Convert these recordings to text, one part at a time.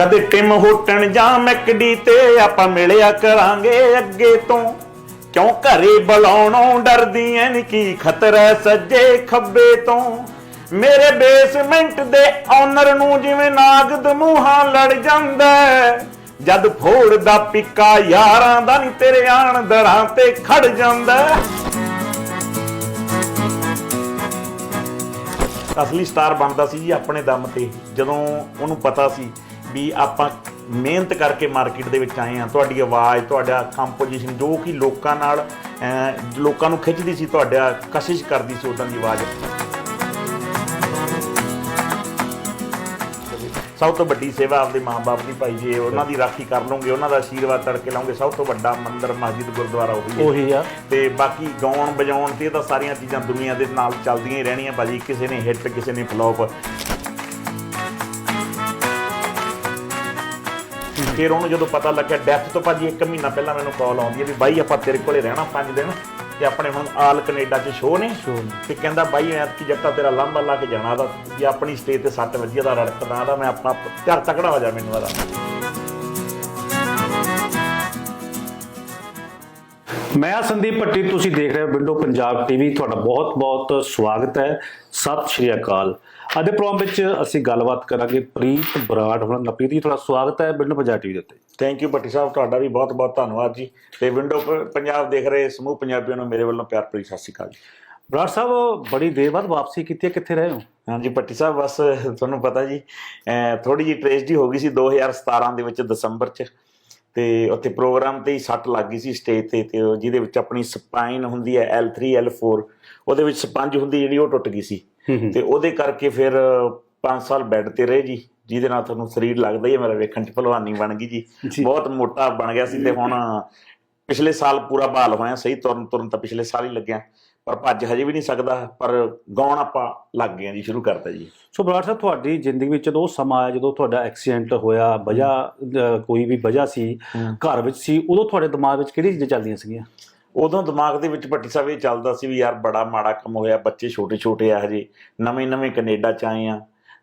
ਕਦੇ ਟਿਮ ਹੋਟਣ ਜਾਂ ਮੈਕਡੀ ਤੇ ਆਪਾਂ ਮਿਲਿਆ ਕਰਾਂਗੇ ਅੱਗੇ ਤੋਂ। ਕਿਉਂ ਘਰੇ ਬੁਲਾਉਣੋਂ ਡਰਦੀ ਐ ਨੀ, ਕੀ ਖਤਰਾ ਸੱਜੇ ਖੱਬੇ ਤੋਂ। ਮੇਰੇ ਬੇਸਮੈਂਟ ਦੇ ਓਨਰ ਨੂੰ ਜਿਵੇਂ ਨਾਗ ਦਮੂਹਾ ਲੜ ਜਾਂਦਾ ਹੈ। ਜਦ ਫੋੜਦਾ ਪਿੱਕਾ ਯਾਰਾਂ ਦਾ ਨਹੀਂ ਤੇਰੇ ਆਣ ਦਰਾਂ ਤੇ ਖੜ ਜਾਂਦਾ ਅਸਲੀ ਸਟਾਰ ਬਣਦਾ ਸੀ ਜੀ ਆਪਣੇ ਦਮ ਤੇ, ਜਦੋਂ ਉਹਨੂੰ ਪਤਾ ਸੀ ਵੀ ਆਪਾਂ ਮਿਹਨਤ ਕਰਕੇ ਮਾਰਕੀਟ ਦੇ ਵਿੱਚ ਆਏ ਆ ਤੁਹਾਡੀ ਆਵਾਜ਼ ਤੁਹਾਡਾ ਕੰਪੋਜੀਸ਼ਨ ਜੋ ਕਿ ਲੋਕਾਂ ਨਾਲ ਲੋਕਾਂ ਨੂੰ ਖਿੱਚਦੀ ਸੀ ਤੁਹਾਡਾ ਕਸ਼ਿਸ਼ ਕਰਦੀ ਸੀ ਉਦਾਂ ਦੀ ਆਵਾਜ਼। ਸਭ ਤੋਂ ਵੱਡੀ ਸੇਵਾ ਆਪਦੇ ਮਾਪੇ ਦੀ ਭਾਈ ਜੇ ਉਹਨਾਂ ਦੀ ਰਾਖੀ ਕਰ ਲਓਗੇ ਉਹਨਾਂ ਦਾ ਆਸ਼ੀਰਵਾਦ ਤੜਕੇ ਲਾਉਂਗੇ ਸਭ ਤੋਂ ਵੱਡਾ ਮੰਦਿਰ ਮਸਜਿਦ ਗੁਰਦੁਆਰਾ ਉਹੀ ਹੈ। ਉਹੀ ਆ। ਤੇ ਬਾਕੀ ਗਾਉਣ ਵਜਾਉਣ ਤੇ ਇਹ ਤਾਂ ਸਾਰੀਆਂ ਚੀਜ਼ਾਂ ਦੁਨੀਆ ਦੇ ਨਾਲ ਚੱਲਦੀਆਂ ਹੀ ਰਹਿਣੀਆਂ। ਭਾਜੀ ਕਿਸੇ ਨੇ ਹਿੱਟ ਕਿਸੇ ਨੇ ਫਲॉप ਫਿਰ ਉਹਨੂੰ ਜਦੋਂ ਪਤਾ ਲੱਗਿਆ ਡੈਥ ਤੋਂ ਭਾਜੀ 1 ਮਹੀਨਾ ਪਹਿਲਾਂ ਮੈਨੂੰ ਕਾਲ ਆਉਂਦੀ ਹੈ ਵੀ ਬਾਈ ਆਪਾਂ ਤੇਰੇ ਕੋਲੇ ਰਹਿਣਾ 5 ਦਿਨ ਤੇ ਆਪਣੇ ਹੁਣ ਆਲ ਕੈਨੇਡਾ 'ਚ ਸ਼ੋਅ ਨੇ। ਤੇ ਕਹਿੰਦਾ ਬਾਈ ਐਤਕੀ ਜੱਟਾ ਤੇਰਾ ਲੰਬਾ ਲਾ ਕੇ ਜਾਣਾ ਦਾ ਵੀ ਆਪਣੀ ਸਟੇਜ ਤੇ ਸੱਟ ਵੱਜੀ ਦਾ ਰੜਕਦਾ ਦਾ ਮੈਂ ਆਪਣਾ ਧਰ ਤਕੜਾ ਹੋ ਜਾ ਮੈਨੂੰ ਆਦਾ ਮੈਂ ਸੰਦੀਪ ਭੱਟੀ ਤੁਸੀਂ ਦੇਖ ਰਹੇ ਹੋ ਵਿੰਡੋ ਪੰਜਾਬ ਟੀਵੀ। ਤੁਹਾਡਾ ਬਹੁਤ-ਬਹੁਤ ਸਵਾਗਤ ਹੈ। ਸਤਿ ਸ਼੍ਰੀ ਅਕਾਲ। ਅੱਜ ਦੇ ਪ੍ਰੋਗਰਾਮ ਵਿੱਚ ਅਸੀਂ ਗੱਲਬਾਤ ਕਰਾਂਗੇ ਪ੍ਰੀਤ ਬਰਾੜ ਹੁਣ ਨਪੀਤ ਜੀ ਤੁਹਾਡਾ ਸਵਾਗਤ ਹੈ ਵਿੰਡੋ ਪੰਜਾਬ ਟੀਵੀ ਦੇ ਉੱਤੇ। ਥੈਂਕ ਯੂ ਭੱਟੀ ਸਾਹਿਬ ਤੁਹਾਡਾ ਵੀ ਬਹੁਤ ਬਹੁਤ ਧੰਨਵਾਦ ਜੀ। ਤੇ ਵਿੰਡੋ ਪੰਜਾਬ ਦੇਖ ਰਹੇ ਸਮੂਹ ਪੰਜਾਬੀਆਂ ਨੂੰ ਮੇਰੇ ਵੱਲੋਂ ਪਿਆਰ ਭਰੀ ਸਤਿ ਸ਼੍ਰੀ ਅਕਾਲ ਜੀ। ਬਰਾੜ ਸਾਹਿਬ ਬੜੀ ਦੇਰ ਬਾਅਦ ਵਾਪਸੀ ਕੀਤੀ ਹੈ ਕਿੱਥੇ ਰਹੇ ਹੋ? ਹਾਂਜੀ ਭੱਟੀ ਸਾਹਿਬ ਬਸ ਤੁਹਾਨੂੰ ਪਤਾ ਜੀ ਥੋੜੀ ਜੀ ਟ੍ਰੇਜਡੀ ਹੋ ਗਈ ਸੀ 2017 ਦੇ ਵਿੱਚ ਦਸੰਬਰ 'ਚ। ਤੇ ਉੱਥੇ ਪ੍ਰੋਗਰਾਮ ਤੇ ਹੀ ਸੱਟ ਲੱਗ ਗਈ ਸੀ ਸਟੇਜ ਤੇ ਤੇ ਜਿਹਦੇ ਵਿੱਚ ਆਪਣੀ ਸਪਾਈਨ ਹੁੰਦੀ ਹੈ L3 L4 ਉਹਦੇ ਵਿੱਚ ਸਪੰਜ ਹੁੰਦੀ ਜਿਹੜੀ ਉਹ ਟੁੱਟ ਗਈ ਸੀ। ਤੇ ਉਹਦੇ ਕਰਕੇ ਫਿਰ 5 ਸਾਲ ਬੈੱਡ ਤੇ ਰਹੇ ਜੀ ਜਿਹਦੇ ਨਾਲ ਤੁਹਾਨੂੰ ਸਰੀਰ ਲੱਗਦਾ ਹੀ ਹੈ ਮੇਰਾ ਵੇਖਣ 'ਚ ਭਲਵਾਨੀ ਬਣ ਗਈ ਜੀ। ਜੀ। ਬਹੁਤ ਮੋਟਾ ਬਣ ਗਿਆ ਸੀ ਤੇ ਹੁਣ ਪਿਛਲੇ ਸਾਲ ਪੂਰਾ ਬਹਾਲ ਹੋਇਆ ਸਹੀ ਤੁਰਨ ਤੁਰਨ ਤਾਂ ਪਿਛਲੇ ਸਾਲ ਹੀ ਲੱਗਿਆ। ਪਰ ਭੱਜ ਹਜੇ ਵੀ ਨਹੀਂ ਸਕਦਾ ਪਰ ਗਾਉਣ ਆਪਾਂ ਲੱਗ ਗਏ ਜੀ ਸ਼ੁਰੂ ਕਰਤਾ ਜੀ। ਸੋ ਬਰਾੜ ਸਾਹਿਬ ਤੁਹਾਡੀ ਜ਼ਿੰਦਗੀ ਵਿੱਚ ਜਦੋਂ ਉਹ ਸਮਾਂ ਆਇਆ ਜਦੋਂ ਤੁਹਾਡਾ ਐਕਸੀਡੈਂਟ ਹੋਇਆ ਵਜ੍ਹਾ ਕੋਈ ਵੀ ਵਜ੍ਹਾ ਸੀ ਘਰ ਵਿੱਚ ਸੀ ਉਦੋਂ ਤੁਹਾਡੇ ਦਿਮਾਗ ਵਿੱਚ ਕਿਹੜੀ ਚੀਜ਼ਾਂ ਚੱਲਦੀਆਂ ਸੀਗੀਆਂ? ਉਦੋਂ ਦਿਮਾਗ ਦੇ ਵਿੱਚ ਭੱਟੀ ਸਾਹਿਬ ਇਹ ਚੱਲਦਾ ਸੀ ਵੀ ਯਾਰ ਬੜਾ ਮਾੜਾ ਕੰਮ ਹੋਇਆ ਬੱਚੇ ਛੋਟੇ ਛੋਟੇ ਆ ਹਜੇ ਨਵੇਂ ਨਵੇਂ ਕੈਨੇਡਾ ਚ ਆਏ ਆ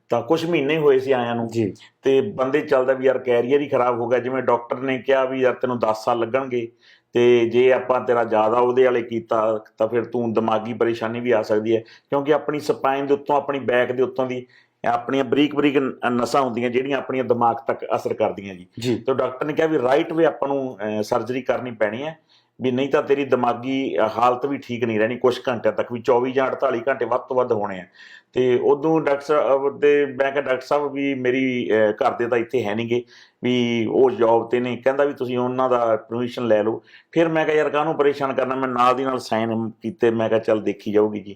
ਤਾਂ ਕੁਝ ਮਹੀਨੇ ਹੋਏ ਸੀ ਆਇਆਂ ਨੂੰ। ਜੀ। ਤੇ ਬੰਦੇ ਚੱਲਦਾ ਵੀ ਯਾਰ ਕੈਰੀਅਰ ਹੀ ਖਰਾਬ ਹੋ ਗਿਆ ਜਿਵੇਂ ਡਾਕਟਰ ਨੇ ਕਿਹਾ ਵੀ ਯਾਰ ਤੈਨੂੰ 10 ਸਾਲ ਲੱਗਣਗੇ ਤੇ ਜੇ ਆਪਾਂ ਤੇਰਾ ਜ਼ਿਆਦਾ ਉਹਦੇ ਵਾਲੇ ਕੀਤਾ ਤਾਂ ਫਿਰ ਤੂੰ ਦਿਮਾਗੀ ਪਰੇਸ਼ਾਨੀ ਵੀ ਆ ਸਕਦੀ ਹੈ। ਕਿਉਂਕਿ ਆਪਣੀ ਸਪਾਈਨ ਦੇ ਉੱਤੋਂ ਆਪਣੀ ਬੈਕ ਦੇ ਉੱਤੋਂ ਦੀ ਆਪਣੀਆਂ ਬਰੀਕ ਬਰੀਕ ਨਸਾਂ ਹੁੰਦੀਆਂ ਜਿਹੜੀਆਂ ਆਪਣੀਆਂ ਦਿਮਾਗ ਤੱਕ ਅਸਰ ਕਰਦੀਆਂ ਜੀ। ਤੇ ਡਾਕਟਰ ਨੇ ਕਿਹਾ ਵੀ ਰਾਈਟ ਵੇ ਆਪਾਂ ਨੂੰ ਸਰਜਰੀ ਕਰਨੀ ਪੈਣੀ ਹੈ। ਵੀ ਨਹੀਂ ਤਾਂ ਤੇਰੀ ਦਿਮਾਗੀ ਹਾਲਤ ਵੀ ਠੀਕ ਨਹੀਂ ਰਹਿਣੀ ਕੁਝ ਘੰਟਿਆਂ ਤੱਕ ਵੀ 24 ਜਾਂ 48 ਘੰਟੇ ਵੱਧ ਤੋਂ ਵੱਧ ਹੋਣੇ ਆ। ਤੇ ਉਦੋਂ ਡਾਕਟਰ ਸਾਹਿਬ ਦੇ ਮੈਂ ਕਿਹਾ ਡਾਕਟਰ ਸਾਹਿਬ ਵੀ ਮੇਰੀ ਘਰ ਦੇ ਤਾਂ ਇੱਥੇ ਹੈ ਨਹੀਂਗੇ ਵੀ ਉਹ ਜੌਬ ਤੇ ਨੇ ਕਹਿੰਦਾ ਵੀ ਤੁਸੀਂ ਉਹਨਾਂ ਦਾ ਪਰਮਿਸ਼ਨ ਲੈ ਲਓ। ਫਿਰ ਮੈਂ ਕਿਹਾ ਯਾਰ ਕਾਹਨੂੰ ਪਰੇਸ਼ਾਨ ਕਰਨਾ ਮੈਂ ਨਾਲ ਦੀ ਨਾਲ ਸਾਈਨ ਕੀਤੇ ਮੈਂ ਕਿਹਾ ਚੱਲ ਦੇਖੀ ਜਾਊਗੀ ਜੀ।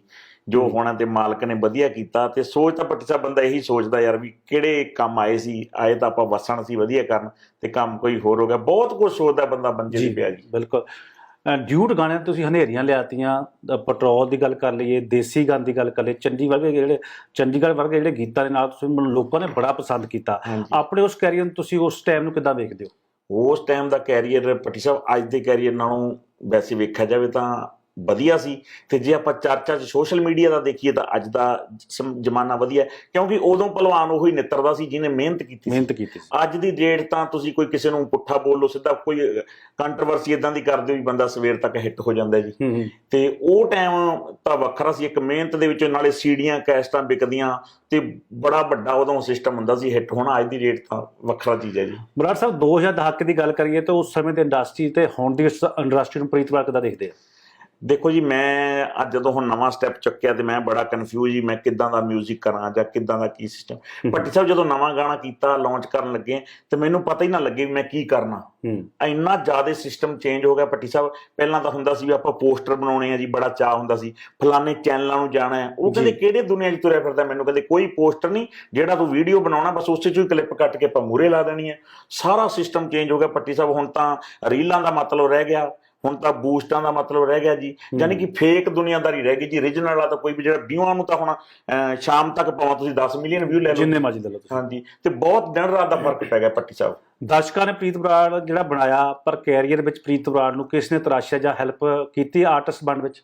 ਜੋ ਹੋਣਾ ਤੇ ਮਾਲਕ ਨੇ ਵਧੀਆ ਕੀਤਾ ਤੇ ਸੋਚ ਤਾਂ ਪੱਟੀ ਸਾਹਿਬ ਬੰਦਾ ਇਹੀ ਸੋਚਦਾ ਯਾਰ ਵੀ ਕਿਹੜੇ ਕੰਮ ਆਏ ਸੀ ਆਏ ਤਾਂ ਆਪਾਂ ਵਸਣ ਸੀ ਵਧੀਆ ਕਰਨ ਤੇ ਕੰਮ ਕੋਈ ਹੋਰ ਹੋ ਗਿਆ। ਬਹੁਤ ਕੁਝ ਸੋਚਦਾ ਬੰਦਾ ਬੰਜੇ ਦੀ ਪਿਆ ਜੀ। ਬਿਲਕੁਲ। ਡਿਊਟ ਗਾਣਿਆਂ ਤੁਸੀਂ ਹਨੇਰੀਆਂ ਲਿਆਤੀਆਂ ਪੈਟਰੋਲ ਦੀ ਗੱਲ ਕਰ ਲਈਏ ਦੇਸੀ ਗਾਣ ਦੀ ਗੱਲ ਕਰ ਲਈਏ ਚੰਡੀਗੜ੍ਹ ਵਰਗੇ ਜਿਹੜੇ ਚੰਡੀਗੜ੍ਹ ਵਰਗੇ ਜਿਹੜੇ ਗੀਤਾਂ ਦੇ ਨਾਲ ਤੁਸੀਂ ਲੋਕਾਂ ਨੇ ਬੜਾ ਪਸੰਦ ਕੀਤਾ। ਆਪਣੇ ਉਸ ਕੈਰੀਅਰ ਨੂੰ ਤੁਸੀਂ ਉਸ ਟਾਈਮ ਨੂੰ ਕਿੱਦਾਂ ਵੇਖਦੇ ਹੋ? ਉਸ ਟਾਈਮ ਦਾ ਕੈਰੀਅਰ ਪੱਟੀ ਸਾਹਿਬ ਅੱਜ ਦੇ ਕੈਰੀਅਰ ਨਾਲੋਂ ਵੈਸੇ ਵੇਖਿਆ ਜਾਵੇ ਤਾਂ ਵਧੀਆ ਸੀ। ਤੇ ਜੇ ਆਪਾਂ ਚਰਚਾ 'ਚ ਸੋਸ਼ਲ ਮੀਡੀਆ ਦਾ ਦੇਖੀਏ ਤਾਂ ਅੱਜ ਦਾ ਜ਼ਮਾਨਾ ਵਧੀਆ। ਕਿਉਂਕਿ ਉਦੋਂ ਪਹਿਲਵਾਨ ਉਹੀ ਨਿੱਤਰਦਾ ਸੀ ਜਿਹਨੇ ਮਿਹਨਤ ਕੀਤੀ ਸੀ। ਮਿਹਨਤ ਕੀਤੀ ਸੀ। ਅੱਜ ਦੀ ਡੇਟ ਤਾਂ ਤੁਸੀਂ ਕੋਈ ਕਿਸੇ ਨੂੰ ਪੁੱਠਾ ਬੋਲੋ ਸਿੱਧਾ ਕੋਈ ਕੰਟਰੋਵਰਸੀ ਇਦਾਂ ਦੀ ਕਰਦੇ ਹੋ ਵੀ ਬੰਦਾ ਸਵੇਰ ਤੱਕ ਹਿੱਟ ਹੋ ਜਾਂਦਾ ਜੀ। ਤੇ ਉਹ ਟਾਈਮ ਤਾਂ ਵੱਖਰਾ ਸੀ। ਇੱਕ ਮਿਹਨਤ ਦੇ ਵਿੱਚ ਨਾਲੇ ਸੀਡੀਆਂ ਕੈਸਟਾਂ ਵਿਕਦੀਆਂ ਤੇ ਬੜਾ ਵੱਡਾ ਉਦੋਂ ਸਿਸਟਮ ਹੁੰਦਾ ਸੀ ਹਿੱਟ ਹੋਣਾ। ਅੱਜ ਦੀ ਡੇਟ ਤਾਂ ਵੱਖਰਾ ਚੀਜ਼ ਹੈ ਜੀ। ਬਰਾੜ ਸਾਹਿਬ 2000 ਦਹਾਕੇ ਦੀ ਗੱਲ ਕਰੀਏ ਤਾਂ ਉਸ ਸਮੇਂ ਦੇ ਇੰਡਸਟਰੀ ਤੇ ਹੁਣ ਦੀ ਇੰਡਸਟਰੀ ਨੂੰ ਪ੍ਰੀਤਵਾਰ ਕਿੱਦਾਂ ਦੇਖਦੇ ਆ। ਦੇਖੋ ਜੀ ਮੈਂ ਅੱਜ ਜਦੋਂ ਹੁਣ ਨਵਾਂ ਸਟੈਪ ਚੁੱਕਿਆ ਤੇ ਮੈਂ ਬੜਾ ਕਨਫਿਊਜ਼ ਜੀ ਮੈਂ ਕਿੱਦਾਂ ਦਾ 뮤직 ਕਰਾਂ ਜਾਂ ਕਿੱਦਾਂ ਦਾ ਕੀ ਸਿਸਟਮ ਭੱਟੀ ਸਾਹਿਬ ਜਦੋਂ ਨਵਾਂ ਗਾਣਾ ਕੀਤਾ ਲਾਂਚ ਕਰਨ ਲੱਗੇ ਤੇ ਮੈਨੂੰ ਪਤਾ ਹੀ ਨਾ ਲੱਗੇ ਵੀ ਮੈਂ ਕੀ ਕਰਨਾ। ਹੂੰ। ਇੰਨਾ ਜ਼ਿਆਦਾ ਸਿਸਟਮ ਚੇਂਜ ਹੋ ਗਿਆ ਭੱਟੀ ਸਾਹਿਬ। ਪਹਿਲਾਂ ਤਾਂ ਹੁੰਦਾ ਸੀ ਵੀ ਆਪਾਂ ਪੋਸਟਰ ਬਣਾਉਣੇ ਆ ਜੀ ਬੜਾ ਚਾਹ ਹੁੰਦਾ ਸੀ। ਫਲਾਣੇ ਚੈਨਲਾਂ ਨੂੰ ਜਾਣਾ ਹੈ। ਉਹ ਕਹਿੰਦੇ। ਕਿਹੜੇ ਦੁਨੀਆ 'ਚ ਤੁਰਿਆ ਫਿਰਦਾ ਮੈਨੂੰ? ਕਹਿੰਦੇ ਕੋਈ ਪੋਸਟਰ ਨਹੀਂ ਜਿਹੜਾ ਤੂੰ ਵੀਡੀਓ ਬਣਾਉਣਾ ਬਸ ਉਸੇ 'ਚੋਂ ਹੀ ਕਲਿੱਪ ਕੱਟ ਕੇ ਆਪਾਂ ਮੂਰੇ ਲਾ ਦੇਣੀ ਹੈ। ਸਾਰਾ ਸਿਸਟਮ ਚੇਂਜ ਹੋ ਗਿਆ ਭੱਟੀ ਸਾਹਿਬ। ਹੁਣ ਤਾਂ ਰੀਲਾਂ ਦਾ ਮਤਲਬ ਰਹਿ ਗਿਆ। ਹੁਣ ਤਾਂ ਬੂਸਟਾਂ ਦਾ ਮਤਲਬ ਰਹਿ ਗਿਆ ਜੀ। ਯਾਨੀ ਕਿ ਫੇਕ ਦੁਨੀਆਦਾਰੀ ਰਹਿ ਗਈ ਜੀ। Origignal ਵਾਲਾ ਤਾਂ ਕੋਈ ਵੀ ਜਿਹੜਾ ਵਿਊਆਂ ਨੂੰ ਤਾਂ ਹੁਣ ਸ਼ਾਮ ਤੱਕ ਪਾਵਾਂ ਤੁਸੀਂ 10 ਮਿਲੀਅਨ ਵਿਊ ਲੈ ਲਓ। ਜਿੰਨੇ ਮਰਜ਼ੀ ਲਓ ਤੁਸੀਂ। ਹਾਂਜੀ। ਤੇ ਬਹੁਤ ਦਿਨ ਰਾਤ ਦਾ ਫ਼ਰਕ ਪੈ ਗਿਆ ਭੱਟੀ ਸਾਹਿਬ। ਦਰਸ਼ਕਾਂ ਨੇ ਪ੍ਰੀਤ ਬਰਾੜ ਜਿਹੜਾ ਬਣਾਇਆ ਪਰ ਕੈਰੀਅਰ ਵਿੱਚ ਪ੍ਰੀਤ ਬਰਾੜ ਨੂੰ ਕਿਸ ਨੇ ਤਰਾਸ਼ਿਆ ਜਾਂ ਹੈਲਪ ਕੀਤੀ ਆਰਟਿਸਟ ਬਣ ਵਿੱਚ?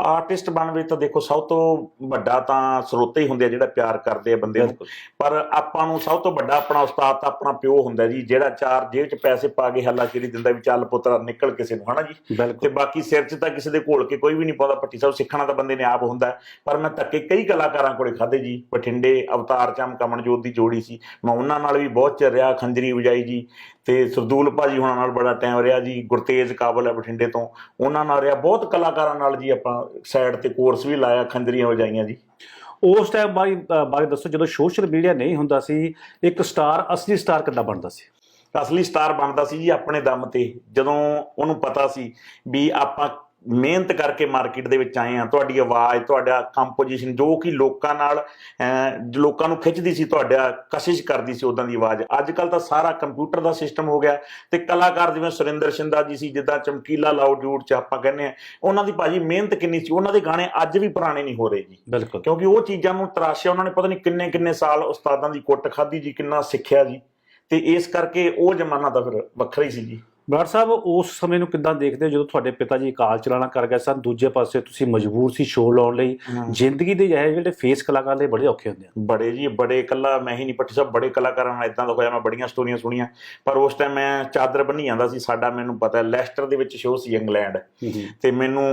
ਆਰਟਿਸਟ ਬਣਵੇ ਤਾਂ ਦੇਖੋ ਸਭ ਤੋਂ ਵੱਡਾ ਤਾਂ ਸਰੋਤੇ ਹੀ ਹੁੰਦੇ ਆ ਜਿਹੜਾ ਪਿਆਰ ਕਰਦੇ ਆ ਬੰਦੇ ਨੂੰ। ਪਰ ਆਪਾਂ ਨੂੰ ਸਭ ਤੋਂ ਵੱਡਾ ਆਪਣਾ ਉਸਤਾਦ ਤਾਂ ਆਪਣਾ ਪਿਓ ਹੁੰਦਾ ਜੀ ਜਿਹੜਾ ਚਾਰ ਜੇਬ 'ਚ ਪੈਸੇ ਪਾ ਕੇ ਹੱਲਾਸ਼ੇਰੀ ਦਿੰਦਾ ਵੀ ਚੱਲ ਪੁੱਤਰਾ ਨਿਕਲ ਕਿਸੇ ਨੂੰ ਹਨਾ ਜੀ? ਤੇ ਬਾਕੀ ਸਿਰ 'ਚ ਤਾਂ ਕਿਸੇ ਦੇ ਘੋਲ ਕੇ ਕੋਈ ਵੀ ਨਹੀਂ ਪਾਉਂਦਾ ਪੱਟੀ ਸਾਹਿਬ ਸਿੱਖਣਾ ਤਾਂ ਬੰਦੇ ਨੇ ਆਪ ਹੁੰਦਾ। ਪਰ ਮੈਂ ਧੱਕੇ ਕਈ ਕਲਾਕਾਰਾਂ ਕੋਲੇ ਖਾਦੇ ਜੀ ਬਠਿੰਡੇ ਅਵਤਾਰ ਚਮ ਕਮਨਜੋਤ ਦੀ ਜੋੜੀ ਸੀ। ਮੈਂ ਉਹਨਾਂ ਨਾਲ ਵੀ ਬਹੁਤ ਚਿਰ ਰਿਹਾ ਖੰਜਰੀ ਵਜਾਈ ਜੀ। ਤੇ ਸਰਦੂਲ ਭਾਜੀ ਹੁਣਾਂ ਨਾਲ ਬੜਾ ਟਾਈਮ ਰਿਹਾ ਜੀ ਗੁਰਤੇਜ ਕਾਬਲ ਹੈ ਬਠਿੰਡੇ ਤੋਂ ਉਹਨਾਂ ਨਾਲ ਰਿਹਾ ਬਹੁਤ ਕਲਾਕਾਰਾਂ ਨਾਲ ਜੀ ਆਪਾਂ ਸਾਈਡ ਤੇ ਕੋਰਸ ਵੀ ਲਾਇਆ ਖੰਜਰੀਆਂ ਵਜਾਈਆਂ ਜੀ। ਉਸ ਟਾਈਮ ਬਾਰੇ ਬਾਰੇ ਦੱਸੋ ਜਦੋਂ ਸੋਸ਼ਲ ਮੀਡੀਆ ਨਹੀਂ ਹੁੰਦਾ ਸੀ ਇੱਕ ਸਟਾਰ ਅਸਲੀ ਸਟਾਰ ਕਿੱਦਾਂ ਬਣਦਾ ਸੀ? ਅਸਲੀ ਸਟਾਰ ਬਣਦਾ ਸੀ ਜੀ ਆਪਣੇ ਦਮ ਤੇ ਜਦੋਂ ਉਹਨੂੰ ਪਤਾ ਸੀ ਵੀ ਆਪਾਂ ਮਿਹਨਤ ਕਰਕੇ ਮਾਰਕੀਟ ਦੇ ਵਿੱਚ ਆਏ ਆ ਤੁਹਾਡੀ ਆਵਾਜ਼ ਤੁਹਾਡਾ ਕੰਪੋਜੀਸ਼ਨ ਜੋ ਕਿ ਲੋਕਾਂ ਨਾਲ ਲੋਕਾਂ ਨੂੰ ਖਿੱਚਦੀ ਸੀ ਤੁਹਾਡਾ ਕਸ਼ਿਸ਼ ਕਰਦੀ ਸੀ ਉਦਾਂ ਦੀ ਆਵਾਜ਼। ਅੱਜ ਕੱਲ ਤਾਂ ਸਾਰਾ ਕੰਪਿਊਟਰ ਦਾ ਸਿਸਟਮ ਹੋ ਗਿਆ ਤੇ ਕਲਾਕਾਰ ਜਿਵੇਂ ਸੁਰਿੰਦਰ ਸ਼ਿੰਦਾ ਜੀ ਸੀ ਜਿੱਦਾਂ ਚਮਕੀਲਾ ਲਾਊਡ ਜੂਟ ਚ ਆਪਾਂ ਕਹਿੰਦੇ ਆ ਉਹਨਾਂ ਦੀ ਭਾਜੀ ਮਿਹਨਤ ਕਿੰਨੀ ਸੀ। ਉਹਨਾਂ ਦੇ ਗਾਣੇ ਅੱਜ ਵੀ ਪੁਰਾਣੇ ਨਹੀਂ ਹੋ ਰਹੇ ਜੀ। ਬਿਲਕੁਲ। ਕਿਉਂਕਿ ਉਹ ਚੀਜ਼ਾਂ ਨੂੰ ਤਰਾਸ਼ਿਆ ਉਹਨਾਂ ਨੇ ਪਤਾ ਨਹੀਂ ਕਿੰਨੇ ਕਿੰਨੇ ਸਾਲ ਉਸਤਾਦਾਂ ਦੀ ਕੁੱਟ ਖਾਧੀ ਜੀ ਕਿੰਨਾ ਸਿੱਖਿਆ ਜੀ। ਤੇ ਇਸ ਕਰਕੇ ਉਹ ਜ਼ਮਾਨਾ ਤਾਂ ਫਿਰ ਵੱਖਰਾ ਹੀ ਸੀ ਜੀ। ਬਰਾੜ ਸਾਹਿਬ ਉਸ ਸਮੇਂ ਨੂੰ ਕਿੱਦਾਂ ਦੇਖਦੇ ਹੋ ਜਦੋਂ ਤੁਹਾਡੇ ਪਿਤਾ ਜੀ ਕਾਲ ਚਲਾਣਾ ਕਰ ਗਏ ਸਨ? ਦੂਜੇ ਪਾਸੇ ਤੁਸੀਂ ਮਜਬੂਰ ਸੀ ਸ਼ੋਅ ਲਾਉਣ ਲਈ। ਜ਼ਿੰਦਗੀ ਦੇ ਇਹ ਜਿਹੜੇ ਫੇਸ ਕਲਾਕਾਰ ਲਈ ਬੜੇ ਔਖੇ ਹੁੰਦੇ ਆ। ਬੜੇ ਜੀ ਬੜੇ ਇਕੱਲਾ ਮੈਂ ਹੀ ਨਹੀਂ ਪੱਟੀ ਸਾਹਿਬ ਬੜੇ ਕਲਾਕਾਰਾਂ ਨਾਲ ਇਦਾਂ ਦਾ ਹੋਇਆ ਮੈਂ ਬੜੀਆਂ ਸਟੋਰੀਆਂ ਸੁਣੀਆਂ। ਪਰ ਉਸ ਟਾਈਮ ਮੈਂ ਚਾਦਰ ਬੰਨੀ ਜਾਂਦਾ ਸੀ ਸਾਡਾ ਮੈਨੂੰ ਪਤਾ ਹੈ ਲੈਸਟਰ ਦੇ ਵਿੱਚ ਸ਼ੋਅ ਸੀ ਇੰਗਲੈਂਡ। ਤੇ ਮੈਨੂੰ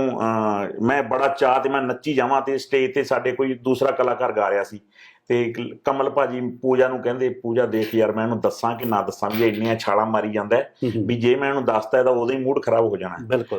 ਮੈਂ ਬੜਾ ਚਾਹ ਤੇ ਮੈਂ ਨੱਚੀ ਜਾਵਾਂ ਤੇ ਸਟੇਜ ਤੇ ਸਾਡੇ ਕੋਈ ਦੂਸਰਾ ਕਲਾਕਾਰ ਗਾ ਰਿਹਾ ਸੀ। ਤੇ ਕਮਲ ਭਾਜੀ ਪੂਜਾ ਨੂੰ ਕਹਿੰਦੇ ਪੂਜਾ ਦੇਖ ਯਾਰ ਮੈਂ ਇਹਨੂੰ ਦੱਸਾਂ ਕਿ ਨਾ ਦੱਸਾਂ ਵੀ ਇੰਨੀਆਂ ਛਾਲਾਂ ਮਾਰੀ ਜਾਂਦਾ ਵੀ ਜੇ ਮੈਂ ਇਹਨੂੰ ਦੱਸਦਾ ਇਹਦਾ ਉਦੋਂ ਹੀ ਮੂਡ ਖਰਾਬ ਹੋ ਜਾਣਾ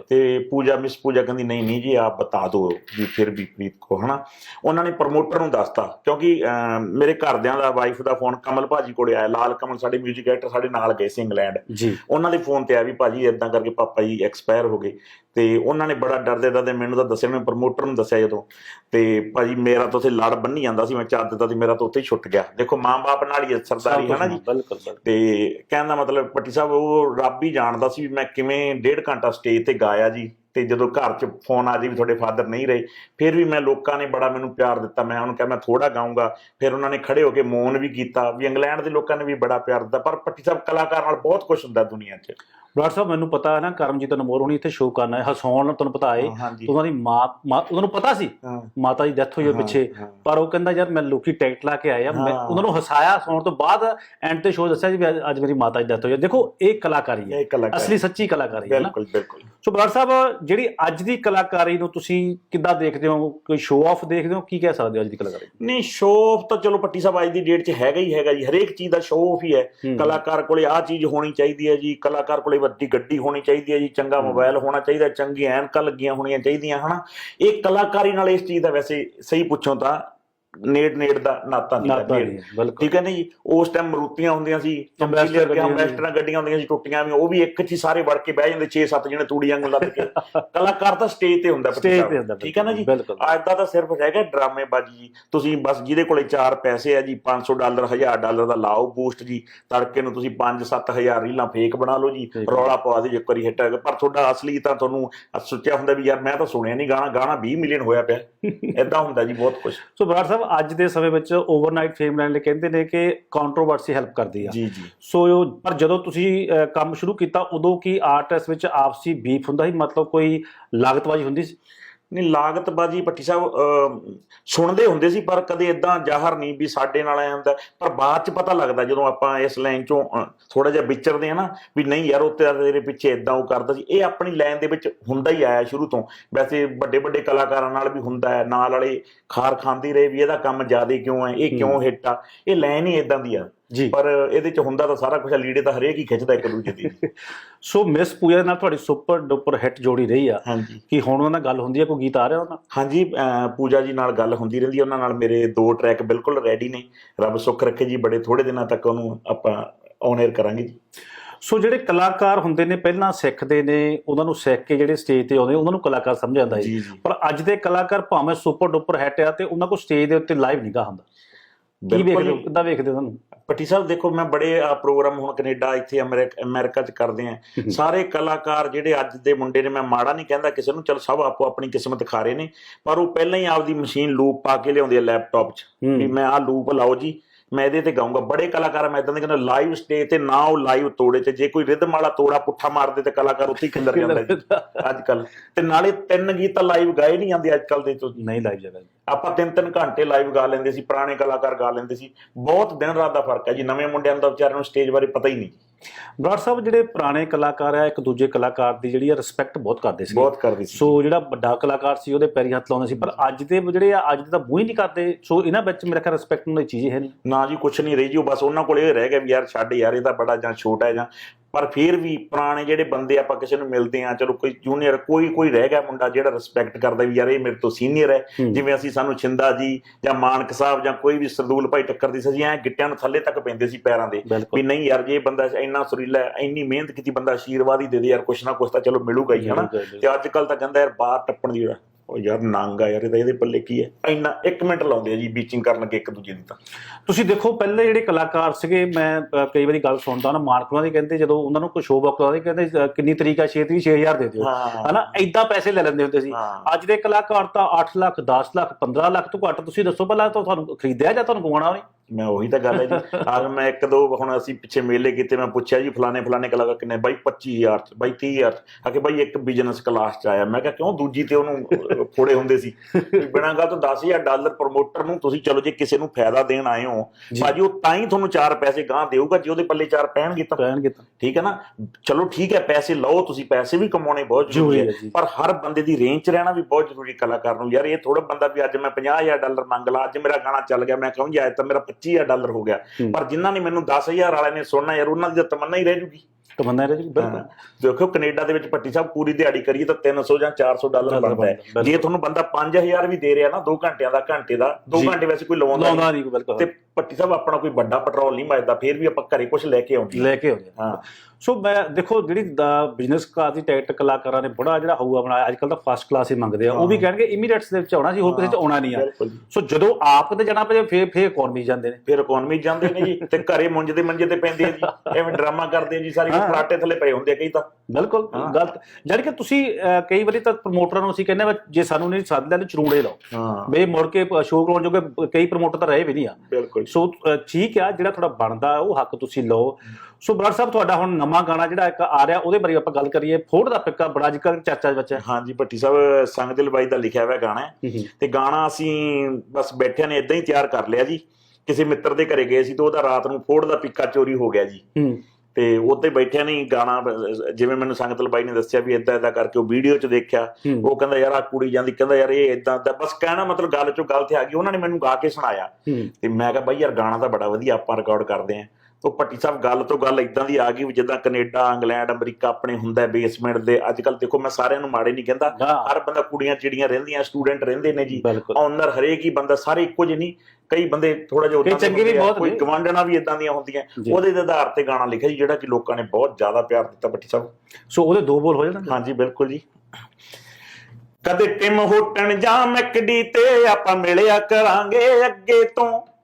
ਤੇ ਪੂਜਾ ਮਿਸ ਪੂਜਾ ਕਹਿੰਦੀ ਨਹੀਂ ਨਹੀਂ ਜੀ ਆਪ ਬਤਾ ਦਿਓ ਵੀ ਫਿਰ ਵੀ ਪ੍ਰੀਤ ਕੋ ਹਨਾ? ਉਹਨਾਂ ਨੇ ਪ੍ਰਮੋਟਰ ਨੂੰ ਦੱਸਤਾ ਕਿਉਂਕਿ ਮੇਰੇ ਘਰਦਿਆਂ ਦਾ ਵਾਈਫ ਦਾ ਫੋਨ ਕਮਲ ਭਾਜੀ ਕੋਲੇ ਆਇਆ ਲਾਲ ਕਮਲ ਸਾਡੇ 뮤직 ਡਾਇਰੈਕਟਰ ਸਾਡੇ ਨਾਲ ਗਏ ਸੀ ਇੰਗਲੈਂਡ। ਜੀ। ਉਹਨਾਂ ਦੇ ਫੋਨ ਤੇ ਆਇਆ ਵੀ ਭਾਜੀ ਇਦਾਂ ਕਰਕੇ ਪਾਪਾ ਜੀ ਐਕਸਪਾਇਰ ਹੋ ਗਏ। ਤੇ ਉਹਨਾਂ ਨੇ ਬੜਾ ਡਰਦੇ ਡਰਦੇ ਮੈਨੂੰ ਤਾਂ ਦੱਸਿਆ ਮੈਂ ਪ੍ਰਮੋਟਰ ਨੂੰ ਦੱਸਿਆ ਜਦੋਂ। ਤੇ ਭਾਜੀ ਮੇਰਾ ਤਾਂ ਉੱਥੇ ਲੜ ਬੰਨੀ ਜਾਂਦਾ ਸੀ ਮੈਂ ਚਾਹ ਦਿੱਤਾ ਤੇ ਮੇਰਾ ਤਾਂ ਉੱਥੇ ਹੀ ਛੁੱਟ ਗਿਆ। ਦੇਖੋ ਮਾਂ-ਬਾਪ ਨਾਲ ਹੀ ਸਰਦਾਰੀ ਹੈ ਨਾ ਜੀ? ਬਿਲਕੁਲ ਬਿਲਕੁਲ। ਤੇ ਕਹਿਣ ਦਾ ਮਤਲਬ ਪੱਟੀ ਸਾਹਿਬ ਉਹ ਰੱਬ ਹੀ ਜਾਣਦਾ ਸੀ ਵੀ ਮੈਂ ਕਿਵੇਂ ਡੇਢ ਘੰਟਾ ਸਟੇਜ ਤੇ ਗਾਇਆ ਜੀ। ਤੇ ਜਦੋਂ ਘਰ 'ਚ ਫੋਨ ਆ ਜੀ ਵੀ ਤੁਹਾਡੇ ਫਾਦਰ ਨਹੀਂ ਰਹੇ ਫਿਰ ਵੀ ਮੈਂ ਲੋਕਾਂ ਨੇ ਬੜਾ ਮੈਨੂੰ ਪਿਆਰ ਦਿੱਤਾ। ਮੈਂ ਉਹਨੂੰ ਕਿਹਾ ਮੈਂ ਥੋੜਾ ਗਾਉਂਗਾ ਫਿਰ ਉਹਨਾਂ ਨੇ ਖੜੇ ਹੋ ਕੇ ਮੌਨ ਵੀ ਕੀਤਾ। ਵੀ ਇੰਗਲੈਂਡ ਦੇ ਲੋਕਾਂ ਨੇ ਵੀ ਬੜਾ ਪਿਆਰ ਦਿੱਤਾ। ਪਰ ਪੱਟੀ ਸਾਹਿਬ ਕਲਾਕਾਰ ਨਾਲ ਬਹੁਤ ਕੁਝ ਹੁੰਦਾ ਦੁਨੀਆ 'ਚ। ਬਰਾੜ ਸਾਹਿਬ ਮੈਨੂੰ ਪਤਾ ਹੈ ਨਾ ਕਰਮਜੀਤ ਅਨਮੋਲ ਹੁਣੀ ਇੱਥੇ ਸ਼ੋਅ ਕਰਨਾ ਹੈ। ਹਸਾਉਣ ਤੁਹਾਨੂੰ ਪਤਾ ਹਾਂਜੀ। ਉਹਨਾਂ ਦੀ ਮਾਂ ਉਹਨਾਂ ਨੂੰ ਪਤਾ ਸੀ ਹਾਂ। ਮਾਤਾ ਦੀ ਡੈਥ ਹੋਈ ਹੈ ਹਾਂ, ਪਿੱਛੇ। ਹਾਂ। ਪਰ ਉਹ ਕਹਿੰਦਾ ਯਾਰ ਮੈਂ ਲੋਕੀ ਟਿਕਟ ਲਾ ਕੇ ਆਇਆ। ਮੈਂ ਹਾਂ। ਉਹਨਾਂ ਨੂੰ ਹਸਾਇਆ ਸੌਣ ਤੋਂ ਬਾਅਦ ਐਂਡ ਤੇ ਸ਼ੋਅ ਦੱਸਿਆ ਜੀ ਅੱਜ- ਮੇਰੀ ਮਾਤਾ ਦੀ ਡੈਥ ਹੋਈ ਹੈ। ਦੇਖੋ ਇਹ ਕਲਾਕਾਰੀ ਹੈ। ਅਸਲੀ ਸੱਚੀ ਕਲਾਕਾਰੀ ਹੈ ਨਾ। ਬਿਲਕੁਲ ਬਿਲਕੁਲ। ਸੋ ਬਰਾੜ ਸਾਹਿਬ ਜਿਹੜੀ ਅੱਜ ਦੀ ਕਲਾਕਾਰੀ ਨੂੰ ਤੁਸੀਂ ਕਿੱਦਾਂ ਦੇਖਦੇ ਹੋ? ਕੋਈ ਸ਼ੋਅ ਆਫ ਦੇਖਦੇ ਹੋ? ਕੀ ਕਹਿ ਸਕਦੇ ਹੋ ਅੱਜ ਦੀ ਕਲਾਕਾਰੀ? ਨਹੀਂ ਸ਼ੋਅ ਤਾਂ ਚਲੋ ਪੱਟੀ ਸਾਹਿਬ ਅੱਜ ਦੀ ਡੇਟ 'ਚ ਹੈਗਾ ਹੀ ਹੈਗਾ ਜੀ। ਹਰੇਕ ਚੀਜ਼ ਦਾ ਸ਼ੋਅ ਆਫ ਹੀ ਹੈ। ਹੂੰ। ਕਲਾਕਾਰ ਕੋਲੇ ਆਹ ਚੀਜ਼ ਹੋਣੀ ਚਾਹੀਦੀ ਹੈ ਜੀ। ਕਲਾਕਾਰ ਕੋਲੇ ਵੱਡੀ ਗੱਡੀ ਹੋਣੀ ਚਾਹੀਦੀ ਹੈ ਜੀ। ਚੰਗਾ ਮੋਬਾਈਲ ਹੋਣਾ ਚਾਹੀਦਾ। ਚੰਗੀ ਐਨਕਾਂ ਲੱਗੀਆਂ ਹੋਣੀਆਂ ਚਾਹੀਦੀਆਂ ਹਨਾ? ਇਹ ਕਲਾਕਾਰੀ ਨਾਲ ਇਸ ਚੀਜ਼ ਦਾ ਵੈਸੇ ਸਹੀ ਪੁੱਛੋ ਤਾਂ ਨੇੜ ਨੇੜ ਦਾ ਨਾਤਾ ਨਹੀਂ ਠੀਕ ਹੈ ਨਾ ਜੀ? ਉਸ ਟਾਈਮ ਮਰੂਤੀਆਂ ਹੁੰਦੀਆਂ ਸੀ ਚੰਬੈਸਟਰ ਗੱਡੀਆਂ ਅੰਬੈਸਟਰਾਂ ਗੱਡੀਆਂ ਹੁੰਦੀਆਂ ਸੀ ਟੁੱਟੀਆਂ ਵੀ ਉਹ ਵੀ ਇੱਕ 'ਚ ਹੀ ਸਾਰੇ ਵੜ ਕੇ ਬਹਿ ਜਾਂਦੇ 6-7 ਜਣੇ ਤੂੜੀਆਂ ਨੂੰ ਲੱਦ ਕੇ। ਕਲਾਕਾਰ ਤਾਂ ਸਟੇਜ ਤੇ ਹੁੰਦਾ ਸਟੇਜ। ਤੇ ਹੁੰਦਾ ਠੀਕ ਹੈ ਨਾ ਜੀ? ਅੱਜ ਦਾ ਤਾਂ ਸਿਰਫ ਹੈਗਾ ਡਰਾਮੇਬਾਜ਼ੀ ਜੀ। ਤੁਸੀਂ ਬਸ ਜਿਹਦੇ ਕੋਲੇ ਚਾਰ ਪੈਸੇ ਆ ਜੀ 500 ਡਾਲਰ 1000 ਡਾਲਰ ਦਾ ਲਾਓ ਬੂਸਟ ਜੀ। ਤੜਕੇ ਨੂੰ ਤੁਸੀਂ 5-7000 ਰੀਲਾਂ ਫੇਕ ਬਣਾ ਲਓ ਜੀ। ਰੌਲਾ ਪਵਾ ਦੇ ਇੱਕ ਵਾਰੀ ਹਿੱਟ ਪਰ ਤੁਹਾਡਾ ਅਸਲੀ ਤਾਂ ਤੁਹਾਨੂੰ ਸੋਚਿਆ ਹੁੰਦਾ ਵੀ ਯਾਰ ਮੈਂ ਤਾਂ ਸੁਣਿਆ ਨਹੀਂ ਗਾਣਾ ਗਾਣਾ 20 ਮਿਲੀਅਨ ਹੋਇਆ ਪਿਆ। ਇਦਾਂ ਹੁੰਦਾ ਜੀ ਬਹੁਤ ਕੁਝ ਸੋ ਬਰਾੜ ਸਾਹਿਬ ਅੱਜ ਦੇ ਸਮੇਂ ਵਿੱਚ ਓਵਰਨਾਈਟ ਫੇਮ ਲੈਣ ਲਈ ਕਹਿੰਦੇ ਨੇ ਕਿ ਕੰਟਰੋਵਰਸੀ ਹੈਲਪ ਕਰਦੀ ਆ। ਜੀ ਜੀ। ਸੋ ਪਰ ਜਦੋਂ ਤੁਸੀਂ ਕੰਮ ਸ਼ੁਰੂ ਕੀਤਾ ਉਦੋਂ ਕੀ ਆਰਟਿਸਟ ਵਿੱਚ ਆਪਸੀ ਬੀਫ ਹੁੰਦਾ ਸੀ? ਮਤਲਬ ਕੋਈ ਲਾਗਤਬਾਜ਼ੀ ਹੁੰਦੀ ਸੀ? ਨਹੀਂ ਲਾਗਤਬਾਜ਼ੀ ਪੱਟੀ ਸਾਹਿਬ ਸੁਣਦੇ ਹੁੰਦੇ ਸੀ ਪਰ ਕਦੇ ਇਦਾਂ ਜ਼ਾਹਰ ਨਹੀਂ ਵੀ ਸਾਡੇ ਨਾਲ ਐ ਹੁੰਦਾ। ਪਰ ਬਾਅਦ ਚ ਪਤਾ ਲੱਗਦਾ ਜਦੋਂ ਆਪਾਂ ਇਸ ਲਾਈਨ ਚੋਂ ਥੋੜਾ ਜਿਹਾ ਵਿਚਰਦੇ ਆ ਨਾ ਵੀ ਨਹੀਂ ਯਾਰ ਉਹ ਤੇਰਾ- ਤੇਰੇ ਪਿੱਛੇ ਇਦਾਂ ਉਹ ਕਰਦਾ ਸੀ। ਇਹ ਆਪਣੀ ਲਾਈਨ ਦੇ ਵਿੱਚ ਹੁੰਦਾ ਹੀ ਆਇਆ ਸ਼ੁਰੂ ਤੋਂ। ਵੈਸੇ ਵੱਡੇ ਵੱਡੇ ਕਲਾਕਾਰਾਂ ਨਾਲ ਵੀ ਹੁੰਦਾ ਹੈ ਨਾਲ ਵਾਲੇ ਖਾਰ ਖਾਂਦੀ ਰਹੇ ਵੀ ਇਹਦਾ ਕੰਮ ਜ਼ਿਆਦਾ ਕਿਉਂ ਹੈ ਇਹ ਕਿਉਂ ਹਿੱਟ ਆ। ਇਹ ਲਾਈਨ ਹੀ ਇਦਾਂ ਦੀ ਆ। ਪਰ ਇਹਦੇ ਚ ਹੁੰਦਾ ਤਾਂ ਸਾਰਾ ਕੁਝ ਲੀੜੇ ਤਾਂ ਹਰੇਕ ਹੀ ਖਿੱਚਦਾ ਇੱਕ ਦੂਜੇ ਦੀ। ਸੋ ਮਿਸ ਪੂਜਾ ਨਾਲ ਤੁਹਾਡੀ ਸੁਪਰ ਡੁਪਰ ਹਿੱਟ ਜੋੜੀ ਰਹੀ ਆ। ਕਿ ਹੁਣ ਉਹਨਾਂ ਨਾਲ ਗੱਲ ਹੁੰਦੀ ਹੈ ਕੋਈ ਗੀਤ ਆ ਰਿਹਾ ਉਹਨਾਂ ਹਾਂਜੀ ਪੂਜਾ ਜੀ ਨਾਲ ਗੱਲ ਹੁੰਦੀ ਰਹਿੰਦੀ ਉਹਨਾਂ ਨਾਲ ਮੇਰੇ ਦੋ ਟਰੈਕ ਬਿਲਕੁਲ ਰੈਡੀ ਨੇ। ਰੱਬ ਸੁੱਖ ਰੱਖੇ ਜੀ ਬੜੇ ਥੋੜੇ ਦਿਨਾਂ ਤੱਕ ਉਹਨੂੰ ਆਪਾਂ ਔਨ 에ਅਰ ਕਰਾਂਗੇ ਜੀ। ਸੋ ਜਿਹੜੇ ਕਲਾਕਾਰ ਹੁੰਦੇ ਨੇ ਪਹਿਲਾਂ ਸਿੱਖਦੇ ਨੇ ਉਹਨਾਂ ਨੂੰ ਸਿੱਖ ਕੇ ਜਿਹੜੇ ਸਟੇਜ ਤੇ ਆਉਂਦੇ ਉਹਨਾਂ ਨੂੰ ਕਲਾਕਾਰ ਸਮਝ ਆਉਂਦਾ ਹੈ ਪਰ ਅੱਜ ਦੇ ਕਲਾਕਾਰ ਭਾਵੇਂ ਸੁਪਰ ਡੁਪਰ ਹਿੱਟ ਆ ਤੇ ਉਹਨਾਂ ਕੋਲ ਸਟੇਜ ਦੇ ਉੱਤੇ ਲਾਈਵ ਨਿਗਾਹ ਹੁੰਦਾ। ਕੀ ਵੇਖਦੇ ਕਿੱਦਾਂ ਵੇਖਦੇ ਤੁਹਾਨੂੰ? ਪੱਟੀ ਸਾਹਿਬ ਦੇਖੋ ਮੈਂ ਬੜੇ ਪ੍ਰੋਗਰਾਮ ਹੁਣ ਕੈਨੇਡਾ ਇੱਥੇ ਅਮਰੀਕਾ ਅਮਰੀਕਾ ਚ ਕਰਦੇ ਆ ਸਾਰੇ ਕਲਾਕਾਰ ਜਿਹੜੇ ਅੱਜ ਦੇ ਮੁੰਡੇ ਨੇ ਮੈਂ ਮਾੜਾ ਨਹੀਂ ਕਹਿੰਦਾ ਕਿਸੇ ਨੂੰ ਚਲ ਸਭ ਆਪੋ ਆਪਣੀ ਕਿਸਮਤ ਖਾ ਰਹੇ ਨੇ। ਪਰ ਉਹ ਪਹਿਲਾਂ ਹੀ ਆਪਦੀ ਮਸ਼ੀਨ ਲੂਪ ਪਾ ਕੇ ਲਿਆਉਂਦੇ ਆ ਲੈਪਟਾਪ 'ਚ। ਵੀ ਮੈਂ ਆਹ ਲੂਪ ਲਾਓ ਜੀ ਮੈਂ ਇਹਦੇ ਤੇ ਗਾਉਂਗਾ ਬੜੇ ਕਲਾਕਾਰ ਮੈਂ ਇਦਾਂ ਦੇ ਕਹਿੰਦਾ ਲਾਈਵ ਸਟੇਜ ਤੇ ਨਾ ਉਹ ਲਾਈਵ ਤੋੜੇ ਤੇ ਜੇ ਕੋਈ ਰਿਦਮ ਵਾਲਾ ਤੋੜਾ ਪੁੱਠਾ ਮਾਰਦੇ ਤੇ ਕਲਾਕਾਰ ਉੱਥੇ ਹੀ ਖਿੰਦਰ ਜਾਂਦਾ ਜੀ ਅੱਜ ਕੱਲ ਤੇ ਨਾਲੇ ਤਿੰਨ ਗੀਤ ਲਾਈਵ ਗਾਏ ਨਹੀਂ ਜਾਂਦੇ ਅੱਜ ਕੱਲ ਦੇ ਤੋਂ। ਨਹੀਂ ਲਾਈਵ ਜਗ੍ਹਾ ਆਪਾਂ ਤਿੰਨ ਤਿੰਨ ਘੰਟੇ ਲਾਈਵ ਗਾ ਲੈਂਦੇ ਸੀ ਪੁਰਾਣੇ ਕਲਾਕਾਰ ਗਾ ਲੈਂਦੇ ਸੀ। ਬਹੁਤ ਦਿਨ ਰਾਤ ਦਾ ਫ਼ਰਕ ਹੈ ਜੀ ਨਵੇਂ ਮੁੰਡਿਆਂ ਦਾ ਵਿਚਾਰਿਆਂ ਨੂੰ ਸਟੇਜ ਬਾਰੇ ਪਤਾ ਹੀ ਨਹੀਂ। ਬਰਾੜ ਸਾਹਿਬ ਜਿਹੜੇ ਪੁਰਾਣੇ ਕਲਾਕਾਰ ਆ ਇੱਕ ਦੂਜੇ ਕਲਾਕਾਰ ਦੀ ਜਿਹੜੀ ਆ ਰਿਸਪੈਕਟ ਬਹੁਤ ਕਰਦੇ ਸੀ ਬਹੁਤ ਕਰਦੀ ਸੀ। ਸੋ ਜਿਹੜਾ ਵੱਡਾ ਕਲਾਕਾਰ ਸੀ ਉਹਦੇ ਪੈਰੀ ਹੱਥ ਲਾਉਂਦੇ ਸੀ। ਪਰ ਅੱਜ ਦੇ ਜਿਹੜੇ ਆ ਅੱਜ ਦੇ ਤਾਂ ਮੂੰਹ ਹੀ ਨਹੀਂ ਕਰਦੇ। ਸੋ ਇਹਨਾਂ ਵਿੱਚ ਮੇਰਾ ਖਿਆਲ ਰਿਸਪੈਕਟ ਨੂੰ ਚੀਜ਼ ਹੀ ਨਹੀਂ। ਨਾ ਜੀ ਕੁਛ ਨਹੀਂ ਰਹੀ ਜੀ ਉਹ ਬਸ ਉਹਨਾਂ ਕੋਲ ਇਹ ਰਹਿ ਗਿਆ ਵੀ ਯਾਰ ਛੱਡ ਯਾਰ ਇਹ ਤਾਂ ਬੜਾ ਜਾਂ ਛੋਟਾ ਹੈ ਜਾਂ ਪਰ ਫਿਰ ਵੀ ਪੁਰਾਣੇ ਜਿਹੜੇ ਬੰਦੇ ਆਪਾਂ ਕਿਸੇ ਨੂੰ ਮਿਲਦੇ ਆ ਚਲੋ ਕੋਈ ਜੂਨੀਅਰ ਕੋਈ ਕੋਈ ਰਹਿ ਗਿਆ ਮੁੰਡਾ ਜਿਹੜਾ ਰਿਸਪੈਕਟ ਕਰਦਾ ਵੀ ਯਾਰ ਇਹ ਮੇਰੇ ਤੋਂ ਸੀਨੀਅਰ ਹੈ। ਜਿਵੇਂ ਅਸੀਂ ਸਾਨੂੰ ਛਿੰਦਾ ਜੀ ਜਾਂ ਮਾਨਕ ਸਾਹਿਬ ਜਾਂ ਕੋਈ ਵੀ ਸਰਦੂਲ ਭਾਈ ਟੱਕਰਦੀ ਸੀ ਅਸੀਂ ਐ ਗਿੱਟਿਆਂ ਨੂੰ ਥੱਲੇ ਤੱਕ ਪੈਂਦੇ ਸੀ ਪੈਰਾਂ ਦੇ ਵੀ ਨਹੀਂ ਯਾਰ ਜੇ ਇਹ ਬੰਦਾ ਇੰਨਾ ਸੁਰੀਲਾ ਹੈ ਇੰਨੀ ਮਿਹਨਤ ਕੀਤੀ ਬੰਦਾ ਆਸ਼ੀਰਵਾਦ ਹੀ ਦੇ ਦੇ ਯਾਰ ਕੁਛ ਨਾ ਕੁਛ ਤਾਂ ਚਲੋ ਮਿਲੂਗਾ ਹੀ ਹਨਾ? ਤੇ ਅੱਜ ਕੱਲ ਤਾਂ ਕਹਿੰਦਾ ਯਾਰ ਬਾਹਰ ਟੱਪਣ ਦੀ ਜਿਹੜਾ ਉਹ ਯਾਰ ਨੰਗ ਆ ਯਾਰ ਇਹਦਾ ਇਹਦੇ ਪੱਲੇ ਕੀ ਹੈ? ਇੰਨਾ 1 ਮਿੰਟ ਲਾਉਂਦੇ ਆ ਜੀ ਬੀਚਿੰਗ ਕਰਨ ਲੱਗੇ ਇੱਕ ਦੂਜੇ ਦੀ ਤਾਂ। ਤੁਸੀਂ ਦੇਖੋ ਪਹਿਲੇ ਜਿਹੜੇ ਕਲਾਕਾਰ ਸੀਗੇ ਮੈਂ ਕਈ ਵਾਰੀ ਗੱਲ ਸੁਣਦਾ ਨਾ ਮਾਰਕਰਾਂ ਦੀ ਕਹਿੰਦੇ ਜਦੋਂ ਉਹਨਾਂ ਨੂੰ ਕੋਈ ਸ਼ੋਅ ਬਾਕ ਲਾਉਂਦੇ ਕਹਿੰਦੇ ਕਿੰਨੀ ਤਰੀਕ ਆ 6 ਤਰੀਕ 6000 ਦੇ ਦਿਓ। ਹਨਾ ਐਦਾਂ ਪੈਸੇ ਲੈ ਲੈਂਦੇ ਹੁੰਦੇ ਸੀ। ਅੱਜ ਦੇ ਕਲਾਕਾਰ ਤਾਂ 8 ਲੱਖ 10 ਲੱਖ 15 ਲੱਖ ਤੋਂ ਘੱਟ ਤੁਸੀਂ ਦੱਸੋ ਪਹਿਲਾਂ ਤਾਂ ਤੁਹਾਨੂੰ ਖਰੀਦਿਆ ਜਾਂ ਤੁਹਾਨੂੰ ਗਵਾਉਣਾ ਨਹੀਂ ਮੈਂ ਉਹੀ ਤਾਂ ਗੱਲ ਹੈ ਜੀ। ਅੱਜ ਮੈਂ ਇੱਕ ਦੋ ਹੁਣ ਅਸੀਂ ਪਿੱਛੇ ਮੇਲੇ ਕੀਤੇ ਮੈਂ ਪੁੱਛਿਆ ਜੀ ਫਲਾਣੇ ਫਲਾਣੇ ਕਲਾਕਾਰ ਕਿੰਨੇ? ਬਾਈ 25000 ਚ ਬਾਈ 30000 ਚ। ਆ ਕਿ ਬਾਈ ਇੱਕ ਬਿਜ਼ਨਸ ਕਲਾਸ ਚ ਆਇਆ। ਮੈਂ ਕਿਹਾ ਕਿਉਂ ਦੂਜੀ ਤੇ ਉਹਨੂੰ ਫੋੜੇ ਹੁੰਦੇ ਸੀ? ਬਿਨਾਂ ਗੱਲ ਤੋਂ 10000 ਡਾਲਰ ਪ੍ਰਮੋਟਰ ਨੂੰ ਤੁਸੀਂ ਚਲੋ ਜੇ ਕਿਸੇ ਨੂੰ ਫਾਇਦਾ ਦੇਣ ਆਏ ਹੋ। ਭਾਜੀ ਉਹ ਤਾਂ ਹੀ ਤੁਹਾਨੂੰ ਚਾਰ ਪੈਸੇ ਗਾਂ ਦੇਊਗਾ ਜੇ ਉਹਦੇ ਪੱਲੇ ਚਾਰ ਪੈਣਗੇ ਤਾਂ। ਕਹਿਣਗੇ ਤਾਂ। ਠੀਕ ਹੈ ਨਾ? ਚਲੋ ਠੀਕ ਹੈ ਪੈਸੇ ਲਓ ਤੁਸੀਂ ਪੈਸੇ ਵੀ ਕਮਾਉਣੇ ਬਹੁਤ ਜ਼ਰੂਰੀ ਹੈ। ਪਰ ਹਰ ਬੰਦੇ ਦੀ ਰੇਂਜ 'ਚ ਰਹਿਣਾ ਵੀ ਬਹੁਤ ਜ਼ਰੂਰੀ ਕਲਾਕਾਰ ਨੂੰ। ਯਾਰ ਇਹ ਥੋੜਾ ਬੰਦਾ ਵੀ ਅੱਜ ਮੈਂ 50000 ਡਾਲਰ ਮੰਗ ਲਾ ਅੱਜ ਮੇਰਾ ਗਾਣਾ ਚੱਲ ਗਿਆ ਮੈਂ ਕਹਾਂ ਜੀ ਅੱਜ ਤਾਂ ਮੇਰਾ 25000 ਡਾਲਰ ਹੋ ਗਿਆ। ਪਰ ਜਿਨ੍ਹਾਂ ਨੇ ਮੈਨੂੰ 10000 ਵਾਲਿਆਂ ਨੇ ਸੁਣਨਾ ਯਾਰ ਉਹਨਾਂ ਦੀ ਤਾਂ ਤਮੰਨਾ ਹੀ ਰਹਿ ਜੂਗੀ। ਤਮੰਨਾ ਰਹੇ ਜੀ ਬਿਲਕੁਲ। ਦੇਖੋ ਕੈਨੇਡਾ ਦੇ ਵਿੱਚ ਭੱਟੀ ਸਾਹਿਬ ਪੂਰੀ ਦਿਹਾੜੀ ਕਰੀਏ ਤਾਂ 300 ਜਾਂ 400 ਡਾਲਰ ਬਣਦਾ ਹੈ। ਜੇ ਤੁਹਾਨੂੰ ਬੰਦਾ 5000 ਵੀ ਦੇ ਰਿਹਾ ਨਾ 2 ਘੰਟਿਆਂ ਦਾ ਘੰਟੇ ਦਾ 2 ਜੀ। ਘੰਟੇ ਵੈਸੇ ਕੋਈ ਲਵਾਉਂਦਾ ਨਹੀਂ। ਬਿਲਕੁਲ। ਤੇ ਭੱਟੀ ਸਾਹਿਬ ਆਪਣਾ ਕੋਈ ਵੱਡਾ ਪੈਟਰੋਲ ਨਹੀਂ ਮੱਚਦਾ ਫਿਰ ਵੀ ਆਪਾਂ ਘਰੇ ਕੁਝ ਲੈ ਕੇ ਆਉਂਦੇ ਲੈ ਕੇ ਆਉਂਦੇ। ਹਾਂ। ਸੋ ਮੈਂ ਦੇਖੋ ਜਿਹੜੀ ਬਿਜ਼ਨਸ ਕਲਾਸ ਦੀ ਟਿਕਟ ਕਲਾਕਾਰਾਂ ਨੇ ਬੜਾ ਜਿਹੜਾ ਹੋਊਗਾ ਬਣਾਇਆ ਅੱਜ ਕੱਲ ਤਾਂ ਫਸਟ ਕਲਾਸ ਹੀ ਮੰਗਦੇ ਆ। ਉਹ ਵੀ। ਕਹਿਣਗੇ ਇਮੀਡੀਏਟਸ ਦੇ ਵਿੱਚ ਆਉਣਾ ਸੀ ਹੋਰ ਕਿਸੇ ਚ ਆਉਣਾ ਨਹੀਂ ਆ। ਸੋ ਜਦੋਂ ਆਪ ਤੇ ਜਾਣਾ ਪਏ ਫੇਰ ਫੇਰ ਇਕਨੋਮੀ ਜਾਂਦੇ ਨੇ। ਫਿਰ ਇਕਨੋਮੀ ਜਾਂਦੇ ਨੇ ਜੀ ਤੇ ਘਰੇ ਮੁੰਜ ਦੇ ਮੰਜੇ ਤੇ ਪੈਂਦੇ ਆ ਜੀ। ਐਵੇਂ ਡਰਾਮਾ ਕਰਦੇ ਆ ਜੀ ਸਾਰੀ ਹਾਂ। ਫਲਾਟੇ ਥੱਲੇ ਪਏ ਹੁੰਦੇ ਆ ਕਈ ਤਾਂ। ਬਿਲਕੁਲ। ਗਲਤ। ਜਦ ਕਿ ਤੁਸੀਂ ਕਈ ਵਾਰੀ ਤਾਂ ਪ੍ਰਮੋਟਰਾਂ ਨੂੰ ਅਸੀਂ ਕਹਿੰਦੇ ਆ ਜੇ ਸਾਨੂੰ ਨਹੀਂ ਲਿਆ ਤਾਂ ਚਰੂੜੇ ਲਾਓ। ਬਈ ਮੁੜ ਕੇ ਸ਼ੋਅ ਕਰਾਉਣ ਜੋਗੇ ਕਈ ਪ੍ਰਮੋਟਰ ਤਾਂ ਰਹੇ ਵੀ ਨਹੀਂ ਆ। ਬਿਲਕੁਲ ਸੋ ਠੀਕ ਆ ਜਿਹੜਾ ਤੁਹਾਡਾ ਬਣਦਾ ਉਹ ਹੱਕ ਤੁਸੀਂ ਲਓ। ਸੋ ਬਰਾੜ ਸਾਹਿਬ ਤੁਹਾਡਾ ਹੁਣ ਨਵਾਂ ਗਾਣਾ ਜਿਹੜਾ ਇੱਕ ਆ ਰਿਹਾ ਉਹਦੇ ਬਾਰੇ ਆਪਾਂ ਗੱਲ ਕਰੀਏ। ਫੋੜ ਦਾ ਪਿੱਕਾ ਬੜਾ ਅੱਜ ਕੱਲ੍ਹ ਚਰਚਾ ਵਿੱਚ ਹੈ। ਹਾਂਜੀ ਭੱਟੀ ਸਾਹਿਬ ਸੰਗਦਿਲ ਬਾਈ ਦਾ ਲਿਖਿਆ ਹੋਇਆ ਗਾਣਾ ਹੈ। ਤੇ ਗਾਣਾ ਅਸੀਂ ਬਸ ਬੈਠਿਆਂ ਨੇ ਇਦਾਂ ਹੀ ਤਿਆਰ ਕਰ ਲਿਆ ਜੀ। ਕਿਸੇ ਮਿੱਤਰ ਦੇ ਘਰੇ ਗਏ ਸੀ ਤੇ ਉਹਦਾ ਰਾਤ ਨੂੰ ਫੋੜ ਦਾ ਪਿੱਕਾ ਚੋਰੀ ਹੋ ਗਿਆ ਜੀ। ਹੂੰ। ਤੇ ਉੱਤੇ ਬੈਠਿਆਂ ਨੇ ਹੀ ਗਾਣਾ ਜਿਵੇਂ ਮੈਨੂੰ ਸੰਗਦਿਲ ਬਾਈ ਨੇ ਦੱਸਿਆ ਵੀ ਇਦਾਂ ਇਦਾਂ ਕਰਕੇ ਉਹ ਵੀਡੀਓ 'ਚ ਦੇਖਿਆ ਉਹ ਕਹਿੰਦਾ ਯਾਰ ਆ ਕੁੜੀ ਜਾਂਦੀ ਕਹਿੰਦਾ ਯਾਰ ਇਹ ਇਦਾਂ ਦਾ ਬਸ ਕਹਿਣਾ ਮਤਲਬ ਗੱਲ 'ਚੋਂ ਗੱਲ ਤੇ ਆ ਗਈ ਉਹਨਾਂ ਨੇ ਮੈਨੂੰ ਗਾ ਕੇ ਸੁਣਾਇਆ। ਤੇ ਮੈਂ ਕਿਹਾ ਬਾਈ ਯਾਰ ਗਾਣਾ ਤਾਂ ਬੜਾ ਵਧੀਆ ਆਪਾਂ ਰਿਕਾਰਡ ਕਰਦੇ ਆਂ। ਉਹ ਪੱਟੀ ਸਾਹਿਬ ਗੱਲ ਤੋਂ ਗੱਲ ਇਦਾਂ ਦੀ ਆ ਗਈ ਵੀ ਜਿੱਦਾਂ ਕੈਨੇਡਾ ਇੰਗਲੈਂਡ ਅਮਰੀਕਾ ਆਪਣੇ ਹੁੰਦਾ ਬੇਸਮੈਂਟ ਦੇ। ਅੱਜ ਕੱਲ ਦੇਖੋ ਮੈਂ ਸਾਰਿਆਂ ਨੂੰ ਮਾੜੇ ਨਹੀਂ ਕਹਿੰਦਾ। ਹਰ ਬੰਦਾ ਕੁੜੀਆਂ ਚਿੜੀਆਂ ਰਹਿੰਦੀਆਂ ਸਟੂਡੈਂਟ ਰਹਿੰਦੇ ਨੇ ਜੀ। ਓਨਰ ਹਰੇਕ ਹੀ ਬੰਦਾ ਸਾਰੇ ਇੱਕੋ ਜਿਹੇ ਨਹੀਂ। ਕਈ ਬੰਦੇ ਥੋੜਾ ਜਿਹਾ ਦੇ ਚੰਗੇ ਵੀ ਬਹੁਤ ਕੋਈ। ਗਵਾਂਡਣਾ ਵੀ ਇਦਾਂ ਦੀਆਂ ਹੁੰਦੀਆਂ। ਉਹਦੇ ਦੇ ਆਧਾਰ ਤੇ ਗਾਣਾ ਲਿਖਿਆ ਜੀ ਜਿਹੜਾ ਕਿ ਲੋਕਾਂ ਨੇ ਬਹੁਤ ਜ਼ਿਆਦਾ ਪਿਆਰ ਦਿੱਤਾ ਪੱਟੀ ਸਾਹਿਬ। ਸੋ ਉਹਦੇ ਦੋ ਬੋਲ ਹੋ ਜਾਣਗੇ। ਹਾਂਜੀ ਬਿਲਕੁਲ ਜੀ। ਕਦੇ ਟਿਮ ਹੋਟਣ ਜਾਂ ਮੈਕਡੀ ਤੇ ਆਪਾਂ ਮਿਲਿਆ ਕਰਾਂਗੇ ਅੱਗੇ ਤੋਂ।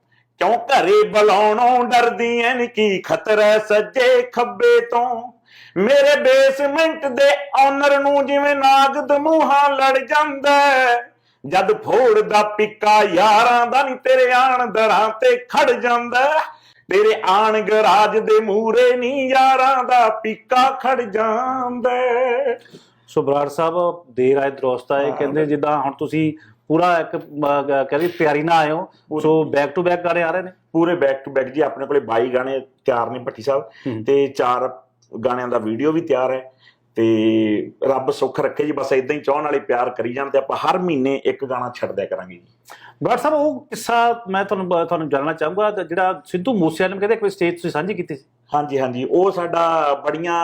ਕਿਉਂ ਘਰੇ ਬੁਲਾਉਣੋਂ ਡਰਦੀ ਐ ਨੀ ਕੀ ਖਤਰਾ ਸੱਜੇ ਖੱਬੇ ਤੋਂ ਮੇਰੇ ਬੇਸਮੈਂਟ ਦੇ ਓਨਰ ਨੂੰ ਜਿਵੇਂ ਨਾਗ ਦਮੂਹਾ ਲੜ ਜਾਂਦਾ। ਜਦ ਫੋੜ ਦਾ ਪਿੱਕਾ ਯਾਰਾਂ ਦਾ ਨਹੀਂ ਤੇਰੇ ਆਣ ਦਰਾਂ ਤੇ ਖੜ ਜਾਂਦਾ। ਤੇਰੇ ਆਣ ਗਰਾਜ ਦੇ ਮੂਰੇ ਨਹੀਂ ਯਾਰਾਂ ਦਾ ਪਿੱਕਾ ਖੜ ਜਾਂਦਾ। ਸੋ ਬਰਾੜ ਸਾਹਿਬ ਦੇਰ ਆਏ ਦਰੋਸਤ ਆਏ ਹਾਂ, ਕਹਿੰਦੇ ਜਿੱਦਾਂ ਹੁਣ ਤੁਸੀਂ ਪੂਰਾ ਇੱਕ ਕਹਿੰਦੇ ਤਿਆਰੀ ਨਾਲ ਹੋ ਸੋ ਬੈਕ ਟੂ ਬੈਕ ਗਾਣੇ ਆ ਰਹੇ ਨੇ? ਪੂਰੇ ਬੈਕ ਟੂ ਬੈਕ ਜੀ ਆਪਣੇ ਕੋਲੇ 22 ਗਾਣੇ ਤਿਆਰ ਨੇ ਭੱਟੀ ਸਾਹਿਬ। ਤੇ ਚਾਰ ਗਾਣਿਆਂ ਦਾ ਵੀਡੀਓ ਵੀ ਤਿਆਰ ਹੈ। ਤੇ ਰੱਬ ਸੁੱਖ ਰੱਖੇ ਜੀ ਬਸ ਇਦਾਂ ਹੀ ਚਾਹਣ ਵਾਲੇ ਪਿਆਰ ਕਰੀ ਜਾਣ ਤੇ ਆਪਾਂ ਹਰ ਮਹੀਨੇ ਇੱਕ ਗਾਣਾ ਛੱਡਦਿਆ ਕਰਾਂਗੇ ਜੀ। ਬਰਾੜ ਸਾਹਿਬ ਉਹ ਕਿੱਸਾ ਮੈਂ ਤੁਹਾਨੂੰ ਤੁਹਾਨੂੰ ਜਾਣਨਾ ਚਾਹੂੰਗਾ ਜਿਹੜਾ ਸਿੱਧੂ ਮੂਸੇਵਾਲੇ ਨੇ ਕਹਿੰਦੇ ਕੋਈ ਸਟੇਜ ਤੁਸੀਂ ਸਾਂਝੀ ਕੀਤੀ ਸੀ। ਹਾਂਜੀ ਹਾਂਜੀ। ਉਹ ਸਾਡਾ ਬੜੀਆਂ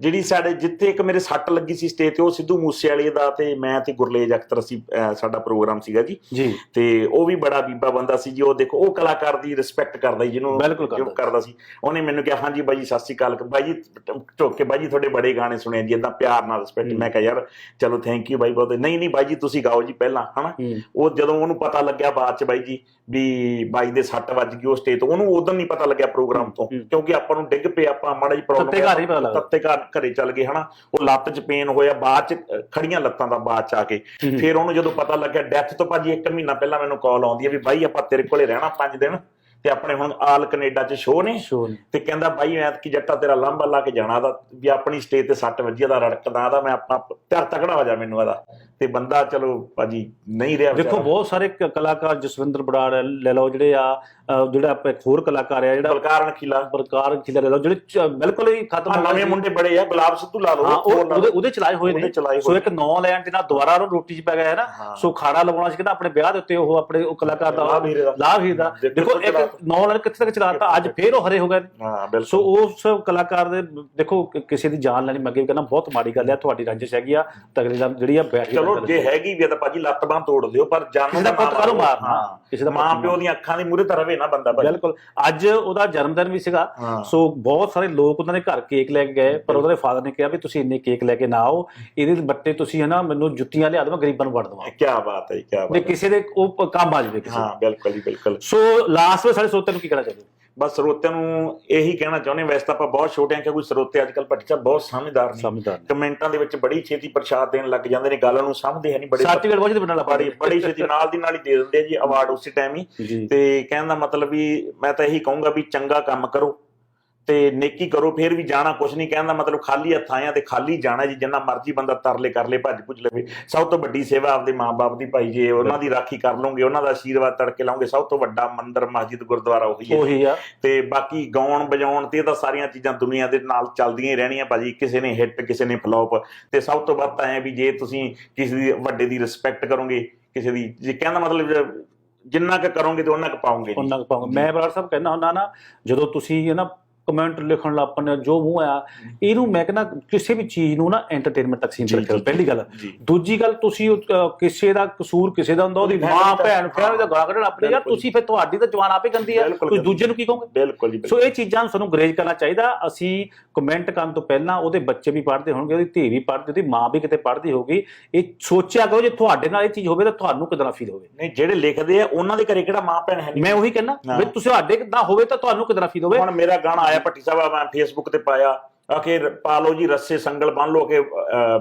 ਜਿਹੜੀ ਸਾਡੇ ਜਿੱਥੇ ਇੱਕ ਮੇਰੇ ਸੱਟ ਲੱਗੀ ਸੀ ਸਟੇਜ ਤੇ ਉਹ ਸਿੱਧੂ ਮੂਸੇਵਾਲੇ ਦਾ ਤੇ ਮੈਂ ਤੇ ਗੁਰਲੇਜ ਅਖਤਰ ਸੀ ਸਾਡਾ ਪ੍ਰੋਗਰਾਮ ਸੀਗਾ ਜੀ। ਜੀ। ਤੇ ਉਹ ਵੀ ਬੜਾ ਬੀਬਾ ਬੰਦਾ ਸੀ ਜੀ। ਉਹ ਦੇਖੋ ਉਹ ਕਲਾਕਾਰ ਦੀ ਰਿਸਪੈਕਟ ਕਰਦਾ ਜੀ ਜਿਹਨੂੰ ਬਿਲਕੁਲ ਕਰਦਾ। ਸੀ। ਉਹਨੇ ਮੈਨੂੰ ਕਿਹਾ ਹਾਂਜੀ ਬਾਈ ਜੀ ਸਤਿ ਸ਼੍ਰੀ ਅਕਾਲ। ਬਾਈ ਜੀ ਝੁੱਕ ਕੇ ਬਾਈ ਜੀ ਤੁਹਾਡੇ ਬੜੇ ਗਾਣੇ ਸੁਣੇ ਜੀ ਇਦਾਂ ਪਿਆਰ ਨਾਲ ਰਿਸਪੈਕਟ। ਮੈਂ ਕਿਹਾ ਯਾਰ ਚਲੋ ਥੈਂਕ ਯੂ ਬਾਈ ਬਹੁਤ। ਨਹੀਂ ਨਹੀਂ ਬਾਈ ਜੀ ਤੁਸੀਂ ਗਾਓ ਜੀ ਪਹਿਲਾਂ ਹਨਾ? ਉਹ ਜਦੋਂ ਉਹਨੂੰ ਪਤਾ ਲੱਗਿਆ ਬਾਅਦ ਚ ਬਾਈ ਜੀ ਵੀ ਬਾਈ ਦੇ ਸੱਟ ਵੱਜ ਗਈ ਉਹ ਸਟੇਜ ਤੋਂ ਉਹਨੂੰ ਉਦੋਂ ਨਹੀਂ ਪਤਾ ਲੱਗਿਆ ਪ੍ਰੋਗਰਾਮ ਤੋਂ। ਕਿਉਂਕਿ ਆਪਾਂ ਨੂੰ ਡਿੱਗ ਪਏ ਆਪਾਂ ਮਾੜਾ ਜੀ ਪ੍ਰੋਬਲਮ ਤੱਤੇ ਘਰ ਹੀ ਪਤਾ ਲੱਗਦਾ। ਤੱਤੇ ਘਰ ਘਰੇ ਚੱਲ ਗਏ ਹਨਾ ਉਹ ਲੱਤ 'ਚ ਪੇਨ ਹੋਇਆ ਬਾਅਦ 'ਚ ਖੜੀਆਂ ਲੱਤਾਂ ਦਾ ਬਾਅਦ 'ਚ ਆ ਕੇ। ਫਿਰ ਉਹਨੂੰ ਜਦੋਂ ਪਤਾ ਲੱਗਿਆ ਡੈਥ ਤੋਂ ਭਾਜੀ ਇੱਕ ਮਹੀਨਾ ਪਹਿਲਾਂ ਮੈਨੂੰ ਕਾਲ ਆਉਂਦੀ ਹੈ ਵੀ ਬਾਈ ਆਪਾਂ ਤੇਰੇ ਕੋਲੇ ਰਹਿਣਾ 5 ਦਿਨ ਤੇ ਆਪਣੇ ਹੁਣ ਆਲ ਕੈਨੇਡਾ 'ਚ ਸ਼ੋਅ ਨੇ। ਤੇ ਕਹਿੰਦਾ ਬਾਈ ਐਤ ਕੀ ਜੱਟਾ ਤੇਰਾ ਲਾਂਬਾ ਲਾ ਕੇ ਜਾਣਾ ਦਾ ਵੀ ਆਪਣੀ ਸਟੇਜ ਤੇ ਸੱਟ ਵੱਜੀ ਦਾ ਰੜਕਦਾ ਦਾ ਮੈਂ ਆਪਣਾ ਧਰ ਤਕੜਾ ਹੋ ਜਾ ਮੈਨੂੰ ਇਹਦਾ। ਤੇ ਬੰਦਾ ਚਲੋ ਭਾਜੀ ਨਹੀਂ ਰਿਹਾ ਦੇਖੋ। ਬਹੁਤ ਸਾਰੇ ਕਲਾਕਾਰ ਜਸਵਿੰਦਰ ਬਰਾੜ ਹੈ, ਲੈ ਲਓ ਜਿਹੜੇ ਆ ਜਿਹੜਾ ਆਪਾਂ ਇੱਕ ਹੋਰ ਕਲਾਕਾਰ ਆ ਜਿਹੜਾ ਬਲਕਾਰ ਖਿਲਾ ਪ੍ਰਕਾਰ ਖਿਲਾ ਲੈ ਲਓ ਜਿਹੜੇ ਬਿਲਕੁਲ ਹੀ ਖਤਮ ਹੋ ਨਵੇਂ ਮੁੰਡੇ ਬੜੇ ਆ ਗੁਲਾਬ ਸਿੱਧੂ ਲਾ ਲਓ ਹਾਂ। ਉਹਦੇ ਉਹਦੇ ਚਲਾਏ ਹੋਏ ਨੇ। ਸੋ ਇੱਕ ਨੌ। ਲੈਣ ਦੇ ਨਾਲ ਦੁਬਾਰਾ ਉਹ ਰੋਟੀ 'ਚ ਪੈ ਗਿਆ ਹੈ ਨਾ। ਹਾਂ। ਸੋ ਖਾੜਾ ਲਵਾਉਣਾ ਸੀ ਕਹਿੰਦਾ ਆਪਣੇ ਵਿਆਹ ਦੇ ਉੱਤੇ ਉਹ ਆਪਣੇ ਉਹ ਕਲਾਕਾਰ ਦਾ ਲਾਭ ਹੀਰੇ ਦਾ। ਦੇਖੋ ਇੱਕ ਚਲਾ- ਨੌ ਲੈਣ ਕਿੱਥੇ ਤੱਕ ਚਲਾਤਾ? ਅੱਜ ਫੇਰ ਉਹ ਹਰੇ ਹੋ ਗਏ। ਹਾਂ ਬਿਲਕੁਲ। ਸੋ ਉਸ ਕਲਾਕਾਰ ਦੇ ਦੇਖੋ ਕਿਸੇ ਦੀ ਜਾਨ ਲੈਣੀ ਮੈਂ ਅੱਗੇ ਕਹਿੰਦਾ ਬਹੁਤ ਮਾੜੀ ਗੱਲ ਹੈ ਤੁਹਾਡੀ ਰੰਜਿਸ਼ ਹੈਗੀ ਆ ਤਗੜੀ ਦਾ ਜਿਹੜੀ ਆ ਬੈਠ ਚਲੋ ਜੇ ਹੈਗੀ ਵੀ ਆ ਤਾਂ ਭਾਜੀ ਲੱਤ ਬਾਂਹ ਤੋੜ ਦਿਓ ਪਰ ਜਾਨੋਂ ਦਾ ਪੁੱਤ ਮਾਰੋ। ਮਾਰਨਾ? ਕਿਸੇ ਦਾ ਮਾਂ ਪਿਓ ਦੀਆਂ ਅੱਖਾਂ ਦੀ ਮੂਹਰੇ ਤਾਂ ਰਵੇ ਨਾ ਬੰਦਾ ਭਾਜੀ। ਬਿਲਕੁਲ। ਅੱਜ ਉਹਦਾ ਜਨਮ ਦਿਨ ਵੀ ਸੀਗਾ। ਸੋ ਬਹੁਤ ਸਾਰੇ ਲੋਕ ਉਹਨਾਂ ਦੇ ਘਰ ਕੇਕ ਲੈ ਕੇ ਗਏ ਪਰ ਉਹਦੇ ਫਾਦਰ ਨੇ ਕਿਹਾ ਵੀ ਤੁਸੀਂ ਇੰਨੇ ਕੇਕ ਲੈ ਕੇ ਨਾ ਆਓ ਇਹਦੇ ਬੱਟੇ ਤੁਸੀਂ ਹੈ ਨਾ ਮੈਨੂੰ ਜੁੱਤੀਆਂ ਲਿਆ ਦਵਾਂ ਗਰੀਬਾਂ ਨੂੰ ਵੰਡ ਦਵਾਂ। ਕੀ ਬਾਤ ਹੈ ਕੀ ਬਾਤ ਹੈ। ਕਿਸੇ ਦੇ ਉਹ ਕੰਮ ਆ ਜਾਵੇ ਕਿਸੇ ਹਾਂ ਬਿਲਕੁਲ ਜੀ ਬਿਲਕੁਲ। ਸੋ ਲਾਸਟ ਸਾਡੇ ਸਰੋਤਿਆਂ ਨੂੰ ਕੀ ਕਹਿਣਾ ਚਾਹੁੰਦੇ? ਬਸ ਸਰੋਤਿਆਂ ਨੂੰ ਇਹੀ ਕਹਿਣਾ ਚਾਹੁੰਦੇ ਵੈਸੇ ਤਾਂ ਆਪਾਂ ਬਹੁਤ ਛੋਟੇ ਆ ਕਿਉਂਕਿ ਸਰੋਤੇ ਅੱਜ ਕੱਲ ਭੱਟੀ ਸਾਹਿਬ ਬਹੁਤ ਸਮਝਦਾਰ ਨੇ। ਸਮਝਦਾਰ। ਕਮੈਂਟਾਂ ਦੇ ਵਿੱਚ ਬੜੀ ਛੇਤੀ ਪ੍ਰਸ਼ਾਦ ਦੇਣ ਲੱਗ ਜਾਂਦੇ ਨੇ ਗੱਲ ਨੂੰ ਸਮਝਦੇ ਹੈ ਨਹੀਂ ਬੜੇ ਸਰਟੀਫਿਕੇਟ ਬਹੁਤ ਦੇ ਬਣਾ ਬੜੀ ਬੜੀ ਛੇਤੀ ਨਾਲ ਦੀ ਨਾਲ ਹੀ ਦੇ ਦਿੰਦੇ ਜੀ ਅਵਾਰਡ ਉਸੇ ਟਾਈਮ ਹੀ। ਤੇ ਕਹਿਣ ਦਾ ਮਤਲਬ ਵੀ ਮੈਂ ਤਾਂ ਇਹੀ ਕਹੂੰਗਾ ਵੀ ਚੰਗਾ ਕੰਮ ਕਰੋ। ਤੇ ਨੇਕੀ ਕਰੋ ਫਿਰ ਵੀ ਜਾਣਾ ਕੁਛ ਨਹੀਂ ਕਹਿਣ ਦਾ ਮਤਲਬ ਖਾਲੀ ਹੱਥ ਆਇਆ ਤੇ ਖਾਲੀ ਜਾਣਾ ਜੀ ਜਿੰਨਾ ਮਰਜ਼ੀ ਬੰਦਾ ਤਰਲੇ ਕਰ ਲੇ ਭੱਜ ਭੁੱਜ ਲਵੇ। ਸਭ ਤੋਂ ਵੱਡੀ ਸੇਵਾ ਆਪਦੇ ਮਾਪੇ ਦੀ ਭਾਈ ਜੇ ਉਹਨਾਂ ਦੀ ਰਾਖੀ ਕਰ ਲਓਗੇ ਉਹਨਾਂ ਦਾ ਆਸ਼ੀਰਵਾਦ ਤੜਕੇ ਲਾਉਂਗੇ ਸਭ ਤੋਂ ਵੱਡਾ ਮੰਦਿਰ ਮਸਜਿਦ ਗੁਰਦੁਆਰਾ ਉਹੀ ਹੈ। ਉਹੀ ਆ। ਤੇ ਬਾਕੀ ਗਾਉਣ ਵਜਾਉਣ ਤੇ ਇਹ ਤਾਂ ਸਾਰੀਆਂ ਚੀਜ਼ਾਂ ਦੁਨੀਆ ਦੇ ਨਾਲ ਚੱਲਦੀਆਂ ਹੀ ਰਹਿਣੀਆਂ ਭਾਜੀ ਕਿਸੇ ਨੇ ਹਿੱਟ ਕਿਸੇ ਨੇ ਫਲॉप ਤੇ ਸਭ ਤੋਂ ਵੱਧ ਤਾਂ ਐ ਵੀ ਜੇ ਤੁਸੀਂ ਕਿਸੇ ਦੀ ਵੱਡੇ ਦੀ ਰਿਸਪੈਕਟ ਕਰੋਗੇ ਕਿਸੇ ਦੀ ਜੇ ਕਹਿੰਦਾ ਮਤਲਬ ਜਿੰਨਾ ਕੁ ਕਰੋਗੇ ਤੇ ਉਹਨਾਂ ਕੁ ਪਾਉਂਗੇ ਜੀ। ਉਹਨਾਂ ਕੁ ਪਾਉਂਗਾ ਮੈਂ ਬਰਾੜ ਸਾਹਿਬ ਕਹਿੰਦਾ ਹੁੰਦਾ ਨਾ ਜਦੋਂ ਤੁਸੀਂ ਇਹ ਨਾ ਕਮੈਂਟ ਲਿਖਣ ਲੱਗ ਹੋ, ਜੋ ਮੂੰਹ ਆ ਇਹਨੂੰ ਮੈਂ ਕਹਿੰਦਾ ਕਿਸੇ ਵੀ ਚੀਜ਼ ਨੂੰ ਨਾ ਐਂਟਰਟੇਨਮੈਂਟ ਤੱਕ ਸੀਮਿਤ ਜੀ, ਰੱਖੋ ਜੀ, ਪਹਿਲੀ ਗੱਲ। ਦੂਜੀ ਗੱਲ ਤੁਸੀਂ ਕਿਸੇ ਦਾ ਕਸੂਰ ਕਿਸੇ ਦਾ ਹੁੰਦਾ ਉਹਦੀ ਮਾਂ ਦਾ- ਭੈਣ ਫਿਰ ਉਹਦਾ ਗਾਲਾਂ ਕੱਢਣ ਆਪਣੀ ਯਾਰ। ਤੁਸੀਂ ਫਿਰ ਤੁਹਾਡੀ ਤਾਂ ਜਵਾਨ ਆਪੇ ਗੰਦੀ ਆ। ਗੰਦੀ। ਦੂਜੇ ਨੂੰ ਕੀ ਕਹੋਗੇ? ਬਿਲਕੁਲ ਸੋ ਇਹ ਚੀਜ਼ਾਂ ਨੂੰ ਸਾਨੂੰ ਗਰੇਜ ਕਰਨਾ ਚਾਹੀਦਾ। ਅਸੀਂ ਕਮੈਂਟ ਕਰਨ ਤੋਂ ਪਹਿਲਾਂ ਉਹਦੇ ਬੱਚੇ ਵੀ ਪੜ੍ਹਦੇ ਹੋਣਗੇ ਉਹਦੀ ਧੀ ਵੀ ਪੜ੍ਹਦੀ ਉਹਦੀ ਮਾਂ ਵੀ ਕਿਤੇ ਪੜ੍ਹਦੀ ਹੋਗੀ ਇਹ ਸੋਚਿਆ ਕਰੋ ਜੇ ਤੁਹਾਡੇ ਨਾਲ ਇਹ ਚੀਜ਼ ਹੋਵੇ ਤਾਂ ਤੁਹਾਨੂੰ ਕਿਦਾਂ ਫੀਲ ਹੋਵੇ? ਨਹੀਂ ਜਿਹੜੇ ਲਿਖਦੇ ਆ ਉਹਨਾਂ ਦੇ ਘਰੇ ਕਿਹੜਾ ਮਾਂ ਭੈਣ ਹੈ ਨਹੀਂ ਮੈਂ ਉਹੀ ਕਹਿੰਦਾ। ਵੀ ਤੁਸੀਂ ਤੁਹਾਡੇ ਕਿਦਾਂ ਹੋਵੇ ਤਾਂ ਤੁਹਾਨੂੰ ਕਿਦਾਂ ਫੀਲ ਹੋਵੇ? ਹੁਣ ਮੇਰਾ ਗਾਣਾ ਆਇਆ ਭੱਟੀ ਸਾਹਿਬ ਮੈਂ ਫੇਸਬੁੱਕ ਤੇ ਪਾਇਆ। ਆਖੇ ਪਾ ਲਓ ਜੀ, ਰੱਸੇ, ਸੰਗਲ ਬੰਨ ਲਓ ਕਿ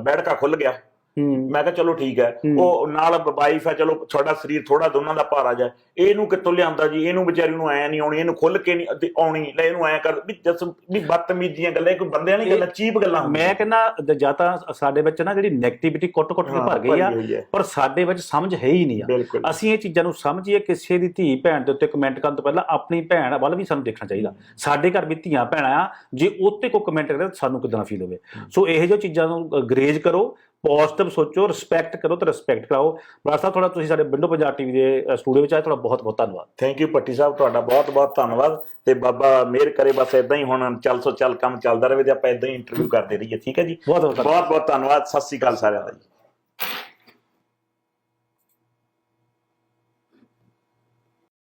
ਬੈਠਕਾ ਖੁੱਲ ਗਿਆ। ਮੈਂ ਕਿਹਾ ਚਲੋ ਠੀਕ ਹੈ। ਉਹ ਨਾਲ ਵਾਈਫ ਹੈ ਚਲੋ ਤੁਹਾਡਾ ਸਰੀਰ ਥੋੜਾ ਦੋਨਾਂ ਦਾ ਭਾਰਾ ਜਾ ਇਹਨੂੰ ਕਿੱਥੋਂ ਲਿਆਂਦਾ ਜੀ? ਇਹਨੂੰ ਵਿਚਾਰੀ ਨੂੰ ਐ ਨਹੀਂ ਆਉਣੀ ਇਹਨੂੰ ਖੁੱਲ ਕੇ ਨਹੀਂ ਆਉਣੀ। ਲੈ ਇਹਨੂੰ ਐ ਕਰ ਵੀ ਜਸ ਵੀ ਬਦਤਮੀਜ਼ੀਆਂ ਗੱਲਾਂ ਕੋਈ ਬੰਦਿਆਂ ਨਹੀਂ ਗੱਲਾਂ ਚੀਪ ਗੱਲਾਂ। ਮੈਂ ਕਹਿੰਦਾ ਜਾਂ ਤਾਂ ਸਾਡੇ ਵਿੱਚ ਨਾ ਜਿਹੜੀ 네ਗੇਟਿਵਿਟੀ ਕੁੱਟ-ਕੁੱਟ ਕੇ ਭਰ ਗਈ ਆ। ਪਰ ਸਾਡੇ ਵਿੱਚ ਸਮਝ ਹੈ ਹੀ ਨਹੀਂ ਆ। ਅਸੀਂ ਇਹ ਚੀਜ਼ਾਂ ਨੂੰ ਸਮਝੀਏ ਕਿਸੇ ਦੀ ਧੀ ਭੈਣ ਦੇ ਉੱਤੇ ਕਮੈਂਟ ਕਰਨ ਤੋਂ ਪਹਿਲਾਂ ਆਪਣੀ ਭੈਣ ਵੱਲ ਵੀ ਸਾਨੂੰ ਦੇਖਣਾ ਚਾਹੀਦਾ। ਸਾਡੇ ਘਰ ਵੀ ਧੀਆਂ ਭੈਣਾਂ ਆ ਜੇ ਉੱਤੇ ਕੋਈ ਕਮੈਂਟ ਕਰੇ ਸਾਨੂੰ ਕਿਦਾਂ ਫੀਲ ਹੋਵੇ? ਸੋ ਇਹੋ ਜਿਹੀ ਚੀਜ਼ਾਂ ਨੂੰ ਗਰੇਜ ਕਰੋ ਪੋਜ਼ਿਟਿਵ ਸੋਚੋ ਰਿਸਪੈਕਟ ਕਰੋ ਤੇ ਰਿਸਪੈਕਟ ਕਰਾਓ। ਬੜਾ ਸਾਹਿਬ ਥੋੜਾ ਤੁਸੀਂ ਸਾਡੇ ਵਿੰਡੋ ਪੰਜਾਬ ਟੀਵੀ ਦੇ ਸਟੂਡੀਓ ਵਿੱਚ ਆਏ ਤੁਹਾਡਾ ਬਹੁਤ ਬਹੁਤ ਧੰਨਵਾਦ। ਥੈਂਕ ਯੂ ਭੱਟੀ ਸਾਹਿਬ ਤੁਹਾਡਾ ਬਹੁਤ ਬਹੁਤ ਧੰਨਵਾਦ। ਤੇ ਬਾਬਾ ਮਿਹਰ ਕਰੇ ਬਸ ਇਦਾਂ ਹੀ ਹੁਣ ਚੱਲ ਸੋ ਚੱਲ ਕੰਮ ਚੱਲਦਾ ਰਹੇ ਤੇ ਆਪਾਂ ਇਦਾਂ ਹੀ ਇੰਟਰਵਿਊ ਕਰਦੇ ਰਹੀਏ ਠੀਕ ਹੈ ਜੀ? ਬਹੁਤ ਬਹੁਤ ਧੰਨਵਾਦ। ਬਹੁਤ ਬਹੁਤ ਧੰਨਵਾਦ ਸਤਿ ਸ੍ਰੀ ਅਕਾਲ ਸਾਰਿਆਂ ਦਾ ਜੀ।